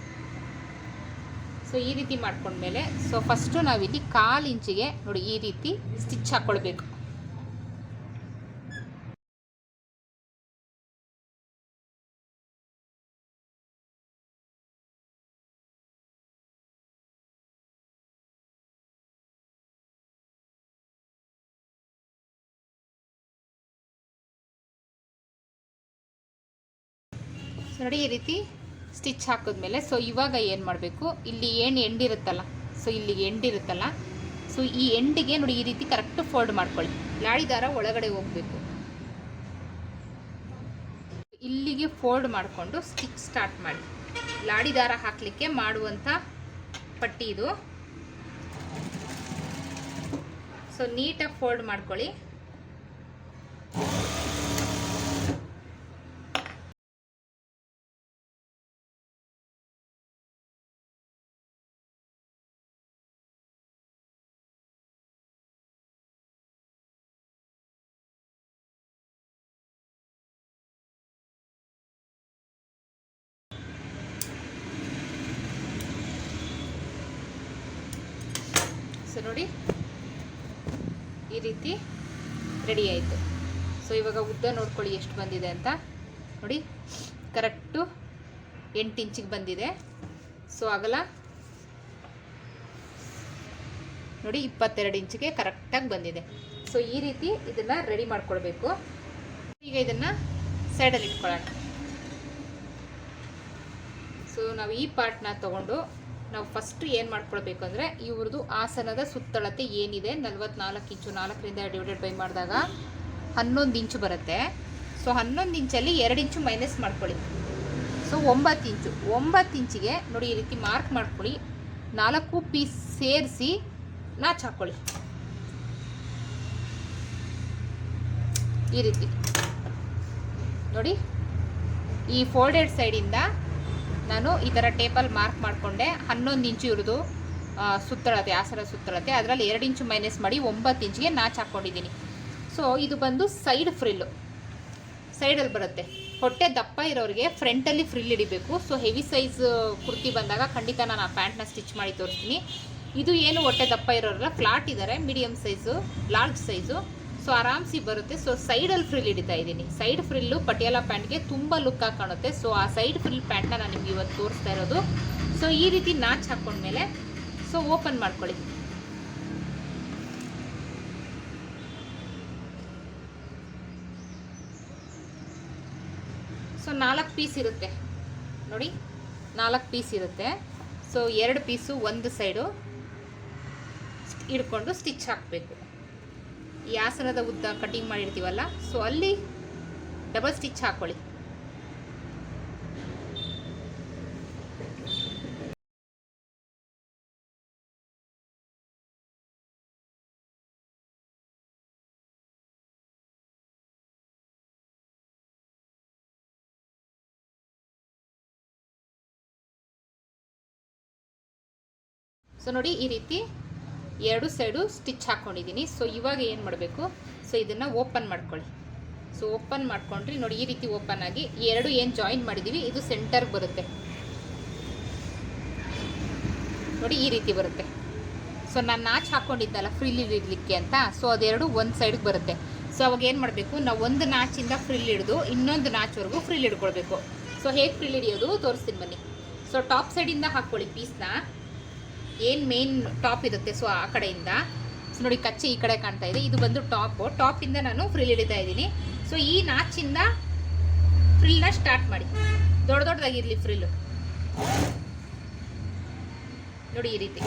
ಸೊ ಈ ರೀತಿ ಮಾಡ್ಕೊಂಡ್ಮೇಲೆ ಸೊ ಫಸ್ಟು ನಾವಿಲ್ಲಿ ಕಾಲು ಇಂಚಿಗೆ ನೋಡಿ ಈ ರೀತಿ ಸ್ಟಿಚ್ ಹಾಕ್ಕೊಳ್ಬೇಕು ನೋಡಿ, ಈ ರೀತಿ ಸ್ಟಿಚ್ ಹಾಕಿದ್ಮೇಲೆ ಸೊ ಇವಾಗ ಏನು ಮಾಡಬೇಕು? ಇಲ್ಲಿ ಏನು ಎಂಡಿರುತ್ತಲ್ಲ ಸೊ ಇಲ್ಲಿಗೆ ಎಂಡಿರುತ್ತಲ್ಲ ಸೊ ಈ ಎಂಡಿಗೆ ನೋಡಿ, ಈ ರೀತಿ ಕರೆಕ್ಟ್ ಫೋಲ್ಡ್ ಮಾಡ್ಕೊಳ್ಳಿ. ಲಾಡಿ ದಾರ ಒಳಗಡೆ ಹೋಗಬೇಕು. ಇಲ್ಲಿಗೆ ಫೋಲ್ಡ್ ಮಾಡಿಕೊಂಡು ಸ್ಟಿಚ್ ಸ್ಟಾರ್ಟ್ ಮಾಡಿ. ಲಾಡಿ ದಾರ ಹಾಕಲಿಕ್ಕೆ ಮಾಡುವಂಥ ಪಟ್ಟಿ ಇದು. ಸೊ ನೀಟಾಗಿ ಫೋಲ್ಡ್ ಮಾಡ್ಕೊಳ್ಳಿ. ನೋಡಿ. ಈ ರೀತಿ ರೆಡಿ ಆಯಿತು. ಸೊ ಇವಾಗ ಉದ್ದ ನೋಡ್ಕೊಳ್ಳಿ ಎಷ್ಟು ಬಂದಿದೆ ಅಂತ. ನೋಡಿ ಕರೆಕ್ಟು ಎಂಟು ಇಂಚಿಗೆ ಬಂದಿದೆ. ಸೊ ಆಗಲ್ಲ. ನೋಡಿ, ಇಪ್ಪತ್ತೆರಡು ಇಂಚಿಗೆ ಕರೆಕ್ಟಾಗಿ ಬಂದಿದೆ. ಸೊ ಈ ರೀತಿ ಇದನ್ನು ರೆಡಿ ಮಾಡ್ಕೊಳ್ಬೇಕು. ಈಗ ಇದನ್ನು ಸೈಡಲ್ಲಿ ಇಟ್ಕೊಳ್ಳೋಣ. ಸೊ ನಾವು ಈ ಪಾರ್ಟ್ನ ತೊಗೊಂಡು ನಾವು ಫಸ್ಟ್ ಏನು ಮಾಡ್ಕೊಳ್ಬೇಕು ಅಂದರೆ ಇವ್ರದ್ದು ಆಸನದ ಸುತ್ತಳತೆ ಏನಿದೆ, ನಲ್ವತ್ನಾಲ್ಕು ಇಂಚು ನಾಲ್ಕರಿಂದ ಡಿವೈಡೆಡ್ ಬೈ ಮಾಡಿದಾಗ ಹನ್ನೊಂದು ಇಂಚು ಬರುತ್ತೆ. ಸೊ ಹನ್ನೊಂದು ಇಂಚಲ್ಲಿ ಎರಡು ಇಂಚು ಮೈನಸ್ ಮಾಡ್ಕೊಳ್ಳಿ. ಸೊ ಒಂಬತ್ತು ಇಂಚು. ಒಂಬತ್ತು ಇಂಚಿಗೆ ನೋಡಿ ಈ ರೀತಿ ಮಾರ್ಕ್ ಮಾಡ್ಕೊಳ್ಳಿ. ನಾಲ್ಕು ಪೀಸ್ ಸೇರಿಸಿ ನಾಚ್ ಹಾಕ್ಕೊಳ್ಳಿ ಈ ರೀತಿ. ನೋಡಿ, ಈ ಫೋಲ್ಡೆಡ್ ಸೈಡಿಂದ ನಾನು ಈ ಥರ ಟೇಪಲ್ಲಿ ಮಾರ್ಕ್ ಮಾಡಿಕೊಂಡೆ. ಹನ್ನೊಂದು ಇಂಚು ಇರೋದು ಸುತ್ತಳತೆ ಆಸರ ಸುತ್ತಳತೆ. ಅದರಲ್ಲಿ ಎರಡು ಇಂಚು ಮೈನಸ್ ಮಾಡಿ ಒಂಬತ್ತು ಇಂಚಿಗೆ ನಾಚ್ ಹಾಕ್ಕೊಂಡಿದ್ದೀನಿ. ಸೊ, ಇದು ಬಂದು ಸೈಡ್ ಫ್ರಿಲ್ಲು. ಸೈಡಲ್ಲಿ ಬರುತ್ತೆ. ಹೊಟ್ಟೆ ದಪ್ಪ ಇರೋರಿಗೆ ಫ್ರಂಟಲ್ಲಿ ಫ್ರಿಲ್ ಹಿಡಿಬೇಕು. ಸೊ, ಹೆವಿ ಸೈಜ್ ಕುರ್ತಿ ಬಂದಾಗ ಖಂಡಿತ ನಾನು ಆ ಪ್ಯಾಂಟ್ನ ಸ್ಟಿಚ್ ಮಾಡಿ ತೋರಿಸ್ತೀನಿ. ಇದು ಏನು ಹೊಟ್ಟೆ ದಪ್ಪ ಇರೋರಲ್ಲ ಫ್ಲಾಟ್ ಇದ್ದಾರೆ. Medium size, large size. So ಆರಾಮ್ಸಿ ಬರುತ್ತೆ. ಸೊ ಸೈಡಲ್ಲಿ ಫ್ರಿಲ್ ಹಿಡಿತಾ ಇದ್ದೀನಿ. ಸೈಡ್ ಫ್ರಿಲ್ಲು ಪಟಿಯಾಲ ಪ್ಯಾಂಟ್ಗೆ ತುಂಬ ಲುಕ್ ಆಗಿ ಕಾಣುತ್ತೆ. ಸೊ ಆ ಸೈಡ್ ಫ್ರಿಲ್ ಪ್ಯಾಂಟ್ನ ನಾನು ನಿಮ್ಗೆ ಇವತ್ತು ತೋರಿಸ್ತಾ ಇರೋದು. ಸೊ ಈ ರೀತಿ ನಾಚ್ ಹಾಕ್ಕೊಂಡ್ಮೇಲೆ ಸೊ ಓಪನ್ ಮಾಡ್ಕೊಳ್ಳಿ. ಸೊ ನಾಲ್ಕು ಪೀಸ್ ಇರುತ್ತೆ. ನೋಡಿ, ನಾಲ್ಕು ಪೀಸ್ ಇರುತ್ತೆ. ಸೊ ಎರಡು ಪೀಸು ಒಂದು ಸೈಡು ಹಿಡ್ಕೊಂಡು ಸ್ಟಿಚ್ ಹಾಕಬೇಕು. ಈ ಆಸನದ ಉದ್ದ ಕಟಿಂಗ್ ಮಾಡಿರ್ತೀವಲ್ಲ ಸೊ ಅಲ್ಲಿ ಡಬಲ್ ಸ್ಟಿಚ್ ಹಾಕ್ಕೊಳ್ಳಿ ಸೊ ನೋಡಿ ಈ ರೀತಿ ಎರಡು ಸೈಡು ಸ್ಟಿಚ್ ಹಾಕ್ಕೊಂಡಿದ್ದೀನಿ ಸೊ ಇವಾಗ ಏನು ಮಾಡಬೇಕು? ಸೊ ಇದನ್ನು ಓಪನ್ ಮಾಡ್ಕೊಳ್ಳಿ. ಸೊ ಓಪನ್ ಮಾಡ್ಕೊಂಡ್ರಿ ನೋಡಿ, ಈ ರೀತಿ ಓಪನ್ ಆಗಿ ಎರಡು ಏನು ಜಾಯಿನ್ ಮಾಡಿದ್ದೀವಿ ಇದು ಸೆಂಟರ್ಗೆ ಬರುತ್ತೆ. ನೋಡಿ, ಈ ರೀತಿ ಬರುತ್ತೆ. ಸೊ ನಾನು ನಾಚ್ ಹಾಕ್ಕೊಂಡಿದ್ದಲ್ಲ ಫ್ರಿಲ್ ಇಡಲಿಕ್ಕೆ ಅಂತ ಸೊ ಅದೆರಡು ಒಂದು ಸೈಡ್ಗೆ ಬರುತ್ತೆ. ಸೊ ಅವಾಗ ಏನು ಮಾಡಬೇಕು, ನಾವು ಒಂದು ನಾಚಿಂದ ಫ್ರಿಲ್ ಹಿಡಿದು ಇನ್ನೊಂದು ನಾಚ್ವರೆಗೂ ಫ್ರಿಲ್ ಹಿಡ್ಕೊಳ್ಬೇಕು. ಸೊ ಹೇಗೆ ಫ್ರಿಲ್ ಹಿಡಿಯೋದು? ತೋರಿಸ್ತೀನಿ ಬನ್ನಿ. ಸೊ ಟಾಪ್ ಸೈಡಿಂದ ಹಾಕ್ಕೊಳ್ಳಿ ಪೀಸ್ನ. ಏನು ಮೇನ್ ಟಾಪ್ ಇರುತ್ತೆ. ಸೊ ಆ ಕಡೆಯಿಂದ. ಸೊ ನೋಡಿ, ಕಚ್ಚೆ ಈ ಕಡೆ ಕಾಣ್ತಾ ಇದೆ. ಇದು ಬಂದು ಟಾಪು ಟಾಪಿಂದ ನಾನು ಫ್ರಿಲ್ ಹಿಡಿತಾ ಇದ್ದೀನಿ. ಸೊ ಈ ನಾಚಿಂದ ಫ್ರಿಲ್ನ ಸ್ಟಾರ್ಟ್ ಮಾಡಿ. ದೊಡ್ಡ ದೊಡ್ಡದಾಗಿರಲಿ ಫ್ರಿಲ್ಲು ನೋಡಿ ಈ ರೀತಿ.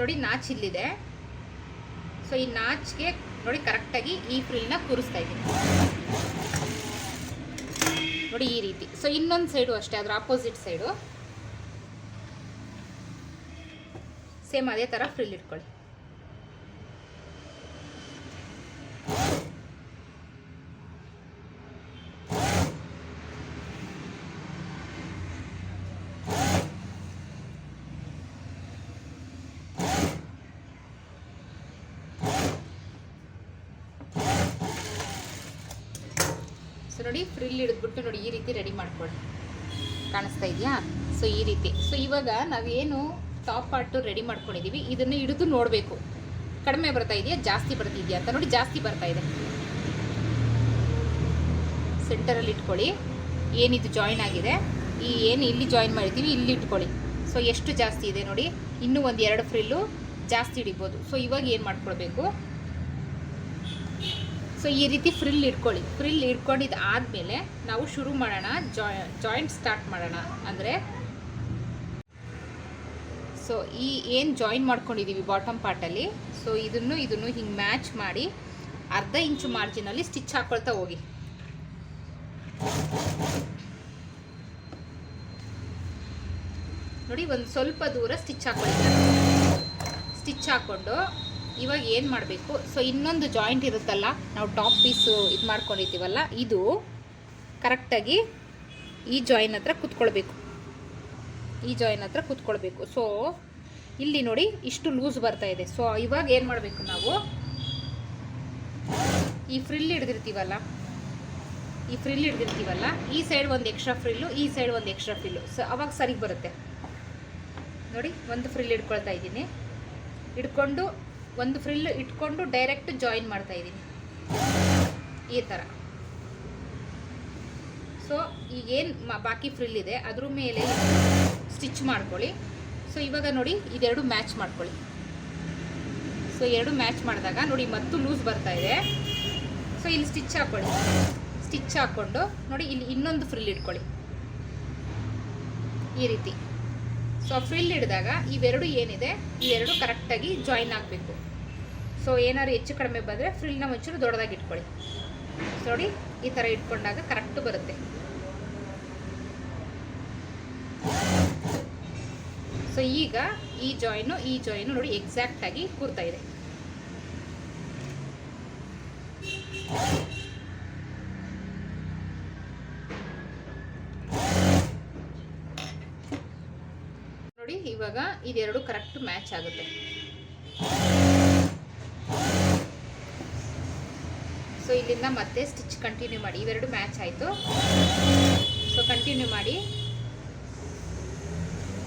ನೋಡಿ ನಾಚ್ ಇಲ್ಲಿದೆ. ಸೊ ಈ ನಾಚ್ಗೆ ನೋಡಿ ಕರೆಕ್ಟಾಗಿ ಈ ಫ್ರಿಲ್ನ ಕೂರಿಸ್ತಾ ಇದ್ದೀನಿ. ನೋಡಿ ಈ ರೀತಿ. ಸೊ ಇನ್ನೊಂದು ಸೈಡು ಅಷ್ಟೇ, ಅದರ ಆಪೋಸಿಟ್ ಸೈಡು ಸೇಮ್ ಅದೇ ಥರ ಫ್ರಿಲ್ ಇಟ್ಕೊಳ್ಳಿ. ನೋಡಿ ಫ್ರಿಲ್ ಹಿಡಿದ್ಬಿಟ್ಟು ನೋಡಿ ಈ ರೀತಿ ರೆಡಿ ಮಾಡ್ಕೊಳ್ಳಿ. ಕಾಣಿಸ್ತಾ ಇದೆಯಾ? ಸೊ ಈ ರೀತಿ. ಸೊ ಇವಾಗ ನಾವೇನು ಟಾಪ್ ಪಾರ್ಟು ರೆಡಿ ಮಾಡ್ಕೊಂಡಿದ್ದೀವಿ ಇದನ್ನು ಹಿಡಿದು ನೋಡಬೇಕು. ಕಡಿಮೆ ಬರ್ತಾ ಇದೆಯಾ? ಜಾಸ್ತಿ ಬರ್ತಿದೆಯಾ ಅಂತ ನೋಡಿ, ಜಾಸ್ತಿ ಬರ್ತಾ ಇದೆ. ಸೆಂಟರಲ್ಲಿ ಇಟ್ಕೊಳ್ಳಿ. ಏನಿದು ಜಾಯಿನ್ ಆಗಿದೆ? ಈ ಏನು ಇಲ್ಲಿ ಜಾಯಿನ್ ಮಾಡಿದ್ದೀವಿ, ಇಲ್ಲಿ ಇಟ್ಕೊಳ್ಳಿ. ಸೊ ಎಷ್ಟು ಜಾಸ್ತಿ ಇದೆ ನೋಡಿ. ಇನ್ನೂ ಒಂದು ಎರಡು ಫ್ರಿಲ್ಲು ಜಾಸ್ತಿ ಹಿಡಿಬೋದು. ಸೊ ಇವಾಗ ಏನು ಮಾಡ್ಕೊಳ್ಬೇಕು? ಸೊ ಈ ರೀತಿ ಫ್ರಿಲ್ ಇಟ್ಕೊಳ್ಳಿ. ಫ್ರಿಲ್ ಇಟ್ಕೊಂಡಿದ್ದು ಆದಮೇಲೆ ನಾವು ಶುರು ಮಾಡೋಣ. ಜಾಯಿಂಟ್ ಸ್ಟಾರ್ಟ್ ಮಾಡೋಣ. ಅಂದರೆ ಸೊ ಈ ಏನು ಜಾಯಿನ್ ಮಾಡ್ಕೊಂಡಿದ್ದೀವಿ ಬಾಟಮ್ ಪಾರ್ಟಲ್ಲಿ ಸೊ ಇದನ್ನು ಇದನ್ನು ಹಿಂಗೆ ಮ್ಯಾಚ್ ಮಾಡಿ ಅರ್ಧ ಇಂಚು ಮಾರ್ಜಿನಲ್ಲಿ ಸ್ಟಿಚ್ ಹಾಕ್ಕೊಳ್ತಾ ಹೋಗಿ. ನೋಡಿ, ಒಂದು ಸ್ವಲ್ಪ ದೂರ ಸ್ಟಿಚ್ ಹಾಕೊಳ್ಳಿ ಸ್ಟಿಚ್ ಹಾಕ್ಕೊಂಡು ಇವಾಗ ಏನು ಮಾಡಬೇಕು? ಸೊ ಇನ್ನೊಂದು ಜಾಯಿಂಟ್ ಇರುತ್ತಲ್ಲ, ನಾವು ಟಾಪ್ ಪೀಸು ಇದು ಮಾಡ್ಕೊಂಡಿದ್ದೀವಲ್ಲ ಇದು ಕರೆಕ್ಟಾಗಿ ಈ ಜಾಯಿನ್ ಹತ್ರ ಕೂತ್ಕೊಳ್ಬೇಕು. ಈ ಜಾಯಿನ್ ಹತ್ರ ಕೂತ್ಕೊಳ್ಬೇಕು. ಸೊ ಇಲ್ಲಿ ನೋಡಿ ಇಷ್ಟು ಲೂಸ್ ಬರ್ತಾ ಇದೆ. ಸೊ ಇವಾಗ ಏನು ಮಾಡಬೇಕು ನಾವು? ಈ ಫ್ರಿಲ್ ಹಿಡ್ದಿರ್ತೀವಲ್ಲ, ಈ ಫ್ರಿಲ್ ಹಿಡ್ದಿರ್ತೀವಲ್ಲ, ಈ ಸೈಡ್ ಒಂದು ಎಕ್ಸ್ಟ್ರಾ ಫ್ರಿಲ್ಲು ಈ ಸೈಡ್ ಒಂದು ಎಕ್ಸ್ಟ್ರಾ ಫ್ರಿಲ್ಲು ಸೊ ಅವಾಗ ಸರಿಗೆ ಬರುತ್ತೆ. ನೋಡಿ, ಒಂದು ಫ್ರಿಲ್ ಹಿಡ್ಕೊಳ್ತಾ ಇದ್ದೀನಿ. ಇಟ್ಕೊಂಡು ಒಂದು ಫ್ರಿಲ್ ಇಟ್ಕೊಂಡು ಡೈರೆಕ್ಟ್ ಜಾಯಿನ್ ಮಾಡ್ತಾ ಇದ್ದೀನಿ. ಈ ಥರ ಸೊ ಈಗೇನು ಬಾಕಿ ಫ್ರಿಲ್ ಇದೆ, ಅದ್ರ ಮೇಲೆ ಸ್ಟಿಚ್ ಮಾಡ್ಕೊಳ್ಳಿ. ಸೊ ಇವಾಗ ನೋಡಿ, ಇದೆರಡು ಮ್ಯಾಚ್ ಮಾಡ್ಕೊಳ್ಳಿ. ಸೊ ಎರಡು ಮ್ಯಾಚ್ ಮಾಡಿದಾಗ ನೋಡಿ ಮತ್ತು ಲೂಸ್ ಬರ್ತಾ ಇದೆ. ಸೊ ಇಲ್ಲಿ ಸ್ಟಿಚ್ ಹಾಕ್ಕೊಳ್ಳಿ ಸ್ಟಿಚ್ ಹಾಕ್ಕೊಂಡು ನೋಡಿ, ಇಲ್ಲಿ ಇನ್ನೊಂದು ಫ್ರಿಲ್ ಇಟ್ಕೊಳ್ಳಿ. ಈ ರೀತಿ. ಸೊ ಫ್ರಿಲ್ ಇಡಿದಾಗ ಇವೆರಡು ಏನಿದೆ, ಇವೆರಡು ಕರೆಕ್ಟಾಗಿ ಜಾಯಿನ್ ಆಗಬೇಕು. ಸೊ ಏನಾದ್ರು ಹೆಚ್ಚು ಕಡಿಮೆ ಬಂದರೆ ಫ್ರಿಲ್ನ ಒಂಚೂರು ದೊಡ್ಡದಾಗಿ ಇಟ್ಕೊಳ್ಳಿ ನೋಡಿ, ಈ ಥರ ಇಟ್ಕೊಂಡಾಗ ಕರೆಕ್ಟ್ ಬರುತ್ತೆ. ಸೊ ಈಗ ಈ ಜಾಯಿನು ಈ ಜಾಯಿನು ನೋಡಿ ಎಕ್ಸಾಕ್ಟ್ ಆಗಿ ಕೂರ್ತಾ ಇದೆ. ನೋಡಿ, ಇವಾಗ ಇದೆರಡು ಕರೆಕ್ಟ್ ಮ್ಯಾಚ್ ಆಗುತ್ತೆ. ಸೊ ಇಲ್ಲಿಂದ ಮತ್ತೆ ಸ್ಟಿಚ್ ಕಂಟಿನ್ಯೂ ಮಾಡಿ. ಇವೆರಡು ಮ್ಯಾಚ್ ಆಯಿತು. ಸೊ ಕಂಟಿನ್ಯೂ ಮಾಡಿ.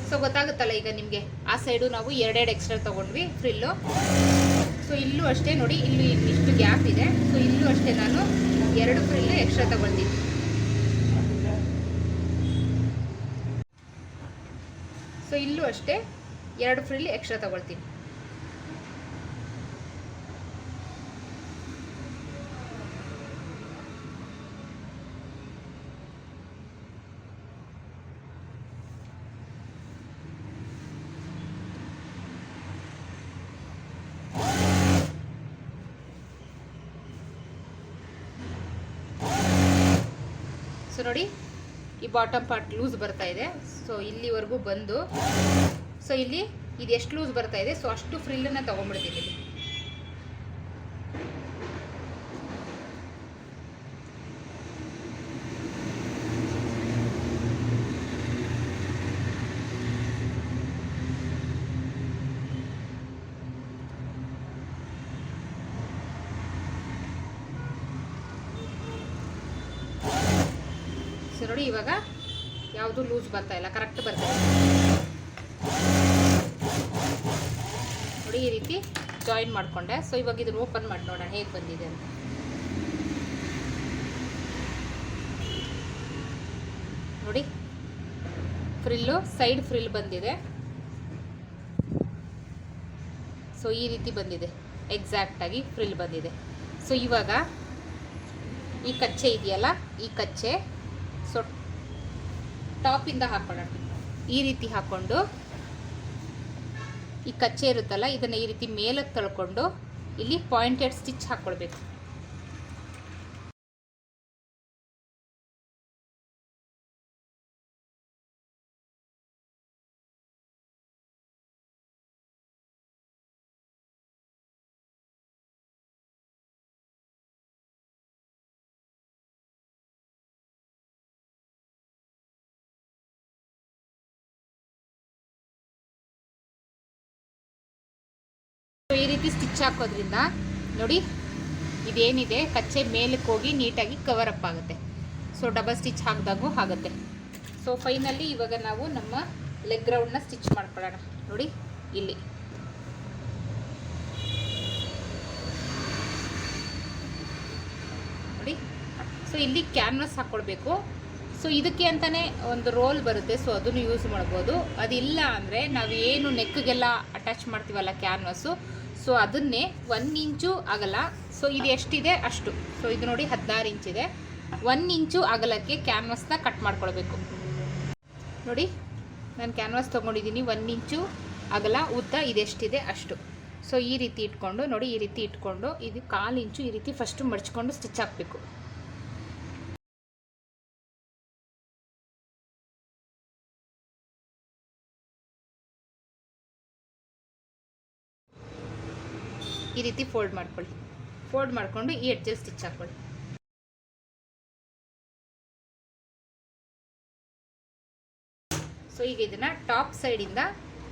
ಸೊ ಗೊತ್ತಾಗುತ್ತಲ್ಲ ಈಗ ನಿಮಗೆ? ಆ ಸೈಡು ನಾವು ಎರಡೆರಡು ಎಕ್ಸ್ಟ್ರಾ ತೊಗೊಂಡ್ವಿ ಫ್ರಿಲ್ಲು ಸೊ ಇಲ್ಲೂ ಅಷ್ಟೇ ನೋಡಿ, ಇಲ್ಲಿ ಇಷ್ಟು ಗ್ಯಾಪ್ ಇದೆ. ಸೊ ಇಲ್ಲೂ ಅಷ್ಟೇ ನಾನು ಎರಡು ಫ್ರಿಲ್ಲು ಎಕ್ಸ್ಟ್ರಾ ತಗೊಳ್ತೀನಿ ಸೊ ಇಲ್ಲೂ ಅಷ್ಟೇ ಎರಡು ಫ್ರಿಲ್ ಎಕ್ಸ್ಟ್ರಾ ತಗೊಳ್ತೀನಿ. ನೋಡಿ. ಈ ಬಾಟಮ್ ಪಾರ್ಟ್ ಲೂಸ್ ಬರ್ತಾ ಇದೆ. ಸೊ ಇಲ್ಲಿವರೆಗೂ ಬಂದು ಸೊ ಇಲ್ಲಿ ಇದು ಎಷ್ಟು ಲೂಸ್ ಬರ್ತಾ ಇದೆ? ಸೊ ಅಷ್ಟು ಫ್ರಿಲ್ಲನ್ನು ತೊಗೊಂಡ್ಬಿಡ್ತೀನಿ ಇಲ್ಲಿ ಸೊ ನೋಡಿ ಇವಾಗ ಯಾವುದು ಲೂಸ್ ಬರ್ತಾ ಇಲ್ಲ ಕರೆಕ್ಟ್ ಬರ್ತಾ ನೋಡಿ ಈ ರೀತಿ ಜಾಯಿನ್ ಮಾಡಿಕೊಂಡೆ. ಸೊ ಇವಾಗ ಇದನ್ನು ಓಪನ್ ಮಾಡಿ ನೋಡೋಣ, ಹೇಗೆ ಬಂದಿದೆ ಅಂತ. ನೋಡಿ ಫ್ರಿಲ್ಲು ಸೈಡ್ ಫ್ರಿಲ್ ಬಂದಿದೆ. ಸೊ ಈ ರೀತಿ ಬಂದಿದೆ. ಎಕ್ಸಾಕ್ಟಾಗಿ ಫ್ರಿಲ್ ಬಂದಿದೆ. ಸೊ ಇವಾಗ ಈ ಕಚ್ಚೆ ಇದೆಯಲ್ಲ, ಈ ಕಚ್ಚೆ ಟಾಪಿಂದ ಹಾಕೊಳ್ಳೋಣ. ಈ ರೀತಿ ಹಾಕ್ಕೊಂಡು ಈ ಕಚ್ಚೆ ಇರುತ್ತಲ್ಲ, ಇದನ್ನು ಈ ರೀತಿ ಮೇಲಕ್ಕೆ ತಳ್ಕೊಂಡು ಇಲ್ಲಿ ಪಾಯಿಂಟೆಡ್ ಸ್ಟಿಚ್ ಹಾಕ್ಕೊಳ್ಬೇಕು ಹಾಕೋದ್ರಿಂದ ನೋಡಿ ಇದೇನಿದೆ, ಕಚ್ಚೆ ಮೇಲಕ್ಕೆ ಹೋಗಿ ನೀಟಾಗಿ ಕವರ್ ಅಪ್ ಆಗುತ್ತೆ. ಸೊ ಡಬಲ್ ಸ್ಟಿಚ್ ಹಾಕಿದಾಗೂ ಆಗುತ್ತೆ. ಸೊ ಫೈನಲಿ ಇವಾಗ ನಾವು ನಮ್ಮ ಲೆಗ್ ರೌಂಡ್ನ ಸ್ಟಿಚ್ ಮಾಡ್ಕೊಳ್ಳೋಣ. ನೋಡಿ, ಇಲ್ಲಿ. ನೋಡಿ. ಸೊ ಇಲ್ಲಿ ಕ್ಯಾನ್ವಸ್ ಹಾಕ್ಕೊಳ್ಬೇಕು. ಸೊ ಇದಕ್ಕೆ ಅಂತಲೇ ಒಂದು ರೋಲ್ ಬರುತ್ತೆ. ಸೊ ಅದನ್ನು ಯೂಸ್ ಮಾಡ್ಬೋದು. ಅದಿಲ್ಲ ಅಂದರೆ ನಾವು ಏನು ನೆಕ್ಗೆಲ್ಲ ಅಟ್ಯಾಚ್ ಮಾಡ್ತೀವಲ್ಲ ಕ್ಯಾನ್ವಸ್ಸು ಸೊ ಅದನ್ನೇ ಒನ್ ಇಂಚು ಅಗಲ. ಸೊ ಇದು ಎಷ್ಟಿದೆ? ಅಷ್ಟು. ಸೊ ಇದು ನೋಡಿ ಹದಿನಾರು ಇಂಚಿದೆ. ಒನ್ ಇಂಚು ಅಗಲಕ್ಕೆ ಕ್ಯಾನ್ವಸ್ನ ಕಟ್ ಮಾಡ್ಕೊಳ್ಬೇಕು. ನೋಡಿ, ನಾನು ಕ್ಯಾನ್ವಾಸ್ ತೊಗೊಂಡಿದ್ದೀನಿ ಒನ್ ಇಂಚು ಅಗಲ, ಉದ್ದ ಇದೆಷ್ಟಿದೆ ಅಷ್ಟು. ಸೊ ಈ ರೀತಿ ಇಟ್ಕೊಂಡು, ನೋಡಿ, ಈ ರೀತಿ ಇಟ್ಕೊಂಡು, ಇದು ಕಾಲು ಇಂಚು ಈ ರೀತಿ ಫಸ್ಟು ಮಡ್ಚ್ಕೊಂಡು ಸ್ಟಿಚ್ ಹಾಕಬೇಕು. ಈ ರೀತಿ ಫೋಲ್ಡ್ ಮಾಡ್ಕೊಳ್ಳಿ. ಫೋಲ್ಡ್ ಮಾಡಿಕೊಂಡು ಈ ಎಡ್ಜಲ್ಲಿ ಸ್ಟಿಚ್ ಹಾಕ್ಕೊಳ್ಳಿ ಸೊ ಈಗ ಇದನ್ನ ಟಾಪ್ ಸೈಡಿಂದ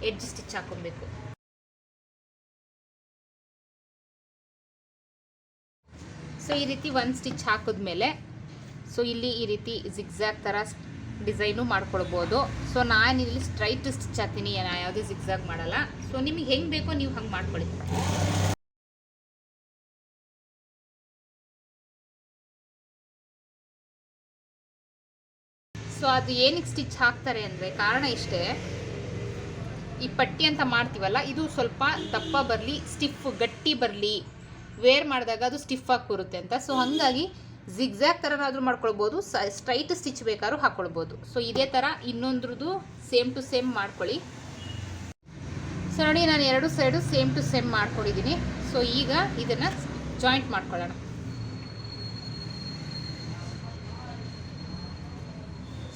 ಎಡ್ಜ್ ಸ್ಟಿಚ್ ಹಾಕೊಬೇಕು ಸೊ ಈ ರೀತಿ ಒಂದು ಸ್ಟಿಚ್ ಹಾಕಿದ್ಮೇಲೆ ಸೊ ಇಲ್ಲಿ ಈ ರೀತಿ ಜಿಗ್ಸಾಗ್ ಥರ ಡಿಸೈನು ಮಾಡ್ಕೊಳ್ಬೋದು. ಸೊ ನಾನು ಇಲ್ಲಿ ಸ್ಟ್ರೈಟ್ ಸ್ಟಿಚ್ ಹಾಕ್ತೀನಿ ನಾನು ಯಾವುದೇ ಜಿಗ್ಸಾಗ್ ಮಾಡಲ್ಲ. ಸೊ ನಿಮಗೆ ಹೆಂಗೆ ಬೇಕೋ ನೀವು ಹಂಗೆ ಮಾಡ್ಕೊಳ್ಳಿ. ಸೊ ಅದು ಏನಕ್ಕೆ ಸ್ಟಿಚ್ ಹಾಕ್ತಾರೆ ಅಂದರೆ ಕಾರಣ ಇಷ್ಟೇ, ಈ ಪಟ್ಟಿ ಅಂತ ಮಾಡ್ತೀವಲ್ಲ, ಇದು ಸ್ವಲ್ಪ ದಪ್ಪ ಬರಲಿ ಸ್ಟಿಫ್ ಗಟ್ಟಿ ಬರಲಿ. ವೇರ್ ಮಾಡಿದಾಗ ಅದು ಸ್ಟಿಫ್ ಆಗಿ ಕೂರುತ್ತೆ ಅಂತ. ಸೊ ಹಾಗಾಗಿ ಜಿಗ್ಜ್ಯಾಗ್ ಥರನಾದರೂ ಮಾಡ್ಕೊಳ್ಬೋದು ಸ್ಟ್ರೈಟ್ ಸ್ಟಿಚ್ ಬೇಕಾದ್ರೂ ಹಾಕ್ಕೊಳ್ಬೋದು ಸೊ ಇದೇ ಥರ ಇನ್ನೊಂದ್ರದ್ದು ಸೇಮ್ ಟು ಸೇಮ್ ಮಾಡ್ಕೊಳ್ಳಿ. ಸೊ ನೋಡಿ, ನಾನು ಎರಡು ಸೈಡು ಸೇಮ್ ಟು ಸೇಮ್ ಮಾಡ್ಕೊಂಡಿದ್ದೀನಿ. ಸೊ ಈಗ ಇದನ್ನು ಜಾಯಿಂಟ್ ಮಾಡ್ಕೊಳ್ಳೋಣ.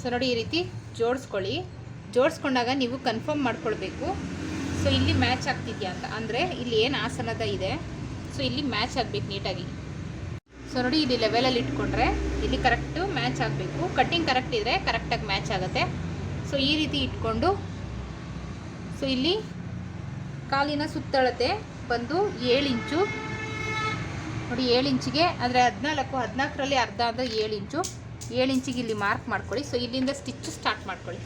ಸೊ ನೋಡಿ ಈ ರೀತಿ ಜೋಡಿಸ್ಕೊಳ್ಳಿ. ಜೋಡಿಸ್ಕೊಂಡಾಗ ನೀವು ಕನ್ಫರ್ಮ್ ಮಾಡ್ಕೊಳ್ಬೇಕು. ಸೊ ಇಲ್ಲಿ ಮ್ಯಾಚ್ ಆಗ್ತಿದ್ಯಾ ಅಂತ. ಅಂದರೆ ಇಲ್ಲಿ ಏನು ಆಸನದ ಇದೆ. ಸೊ ಇಲ್ಲಿ ಮ್ಯಾಚ್ ಆಗಬೇಕು ನೀಟಾಗಿ. ಸೊ ನೋಡಿ ಇಲ್ಲಿ ಲೆವೆಲಲ್ಲಿ ಇಟ್ಕೊಂಡ್ರೆ ಇಲ್ಲಿ ಕರೆಕ್ಟು ಮ್ಯಾಚ್ ಆಗಬೇಕು. ಕಟ್ಟಿಂಗ್ ಕರೆಕ್ಟ್ ಇದ್ದರೆ ಕರೆಕ್ಟಾಗಿ ಮ್ಯಾಚ್ ಆಗುತ್ತೆ. ಸೊ ಈ ರೀತಿ ಇಟ್ಕೊಂಡು. ಸೊ ಇಲ್ಲಿ ಕಾಲಿನ ಸುತ್ತಳತೆ ಬಂದು ಏಳು ಇಂಚು. ನೋಡಿ, ಏಳು ಇಂಚಿಗೆ, ಅಂದರೆ ಹದಿನಾಲ್ಕು, ಹದಿನಾಲ್ಕರಲ್ಲಿ ಅರ್ಧ ಅಂದರೆ ಏಳು ಇಂಚು. ಏಳು ಇಂಚಿಗೆ ಇಲ್ಲಿ ಮಾರ್ಕ್ ಮಾಡ್ಕೊಳ್ಳಿ. ಸೊ ಇಲ್ಲಿಂದ ಸ್ಟಿಚ್ ಸ್ಟಾರ್ಟ್ ಮಾಡ್ಕೊಳ್ಳಿ.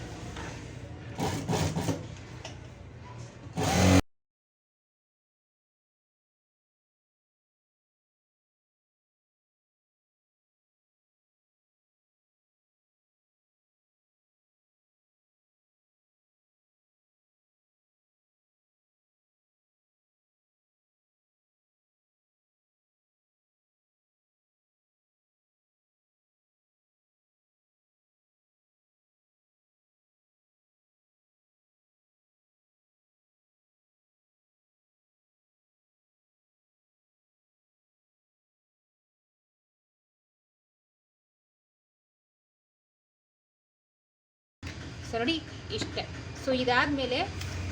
ಸೊ ನೋಡಿ ಇಷ್ಟೇ. ಸೊ ಇದಾದಮೇಲೆ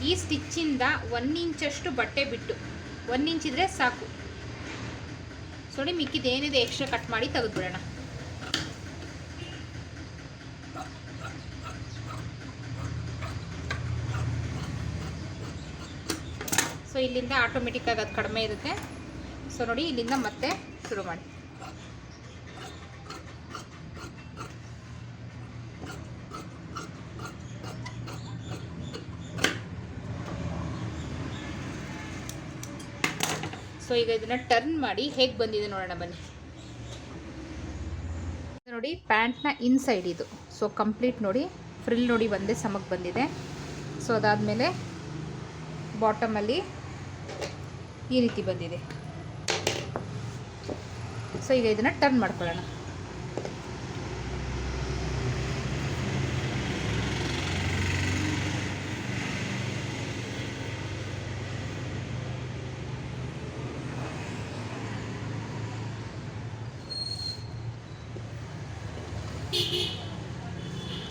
ಈ ಸ್ಟಿಚ್ಚಿಂದ ಒನ್ ಇಂಚಷ್ಟು ಬಟ್ಟೆ ಬಿಟ್ಟು ಒನ್ ಇದ್ರೆ ಸಾಕು. ಸೊ ನೋಡಿ ಮಿಕ್ಕಿದೇನಿದೆ ಎಕ್ಸ್ಟ್ರಾ ಕಟ್ ಮಾಡಿ ತೆಗೆದುಬಿಡೋಣ. ಸೊ ಇಲ್ಲಿಂದ ಆಟೋಮೆಟಿಕ್ಕಾಗಿ ಅದು ಕಡಿಮೆ ಇರುತ್ತೆ. ಸೊ ನೋಡಿ, ಇಲ್ಲಿಂದ ಮತ್ತೆ ಶುರು ಮಾಡಿ. ಸೊ ಈಗ ಇದನ್ನ ಟರ್ನ್ ಮಾಡಿ ಹೇಗೆ ಬಂದಿದೆ ನೋಡೋಣ ಬನ್ನಿ. ನೋಡಿ ಪ್ಯಾಂಟ್ನ ಇನ್ಸೈಡ್ ಇದು. ಸೊ ಕಂಪ್ಲೀಟ್ ನೋಡಿ ಫ್ರಿಲ್ ನೋಡಿ ಒಂದೇ ಸಮಕ್ಕೆ ಬಂದಿದೆ. ಸೊ ಅದಾದಮೇಲೆ ಬಾಟಮಲ್ಲಿ ಈ ರೀತಿ ಬಂದಿದೆ. ಸೊ ಈಗ ಇದನ್ನು ಟರ್ನ್ ಮಾಡ್ಕೊಳ್ಳೋಣ.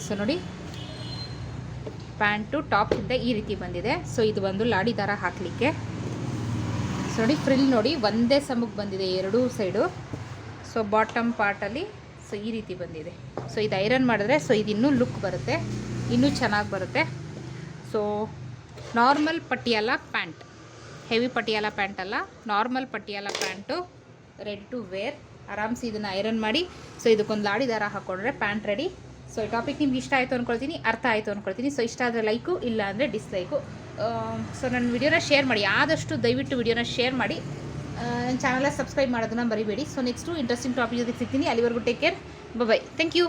ಸೊ ನೋಡಿ. ಪ್ಯಾಂಟು ಟಾಪಿಂದ ಈ ರೀತಿ ಬಂದಿದೆ. ಸೊ ಇದು ಬಂದು ಲಾಡಿ ದಾರ ಹಾಕಲಿಕ್ಕೆ. ಸೊ ನೋಡಿ ಫ್ರಿಲ್ ನೋಡಿ ಒಂದೇ ಸಮಕ್ಕೆ ಬಂದಿದೆ ಎರಡೂ ಸೈಡು ಸೊ ಬಾಟಮ್ ಪಾರ್ಟಲ್ಲಿ ಸೊ ಈ ರೀತಿ ಬಂದಿದೆ. ಸೊ ಇದು ಐರನ್ ಮಾಡಿದ್ರೆ ಸೊ ಇದು ಇನ್ನೂ ಲುಕ್ ಬರುತ್ತೆ. ಇನ್ನೂ ಚೆನ್ನಾಗಿ ಬರುತ್ತೆ. So normal Patiala pant heavy Patiala pant ಅಲ್ಲ. Normal Patiala pant ready to wear ಆರಾಮ್ಸಿ ಇದನ್ನು ಐರನ್ ಮಾಡಿ. ಸೊ ಇದಕ್ಕೊಂದು ಲಾಡಿ ದಾರ ಹಾಕ್ಕೊಂಡ್ರೆ ಪ್ಯಾಂಟ್ ರೆಡಿ ಸೊ ಈ ಟಾಪಿಕ್ ನಿಮ್ಗೆ ಇಷ್ಟ ಆಯಿತು ಅಂದ್ಕೊಳ್ತೀನಿ ಅರ್ಥ ಆಯಿತು ಅಂದ್ಕೊಳ್ತೀನಿ ಸೊ ಇಷ್ಟ ಆದರೆ ಲೈಕು ಇಲ್ಲ ಅಂದರೆ ಡಿಸ್ಲೈಕು ಸೊ ನನ್ನ ವಿಡಿಯೋನ ಶೇರ್ ಮಾಡಿ. ಆದಷ್ಟು ದಯವಿಟ್ಟು ವಿಡಿಯೋನ ಶೇರ್ ಮಾಡಿ. ನನ್ನ ಚಾನಲ್ನ ಸಬ್ಸ್ಕ್ರೈಬ್ ಮಾಡೋದನ್ನ ಬರಿಬೇಡಿ ಸೊ ನೆಕ್ಸ್ಟು ಇಂಟ್ರೆಸ್ಟಿಂಗ್ ಟಾಪಿಕ್ ಜೊತೆ ಸಿಗ್ತೀನಿ. ಅಲ್ಲಿವರೆಗೂ take care bye thank you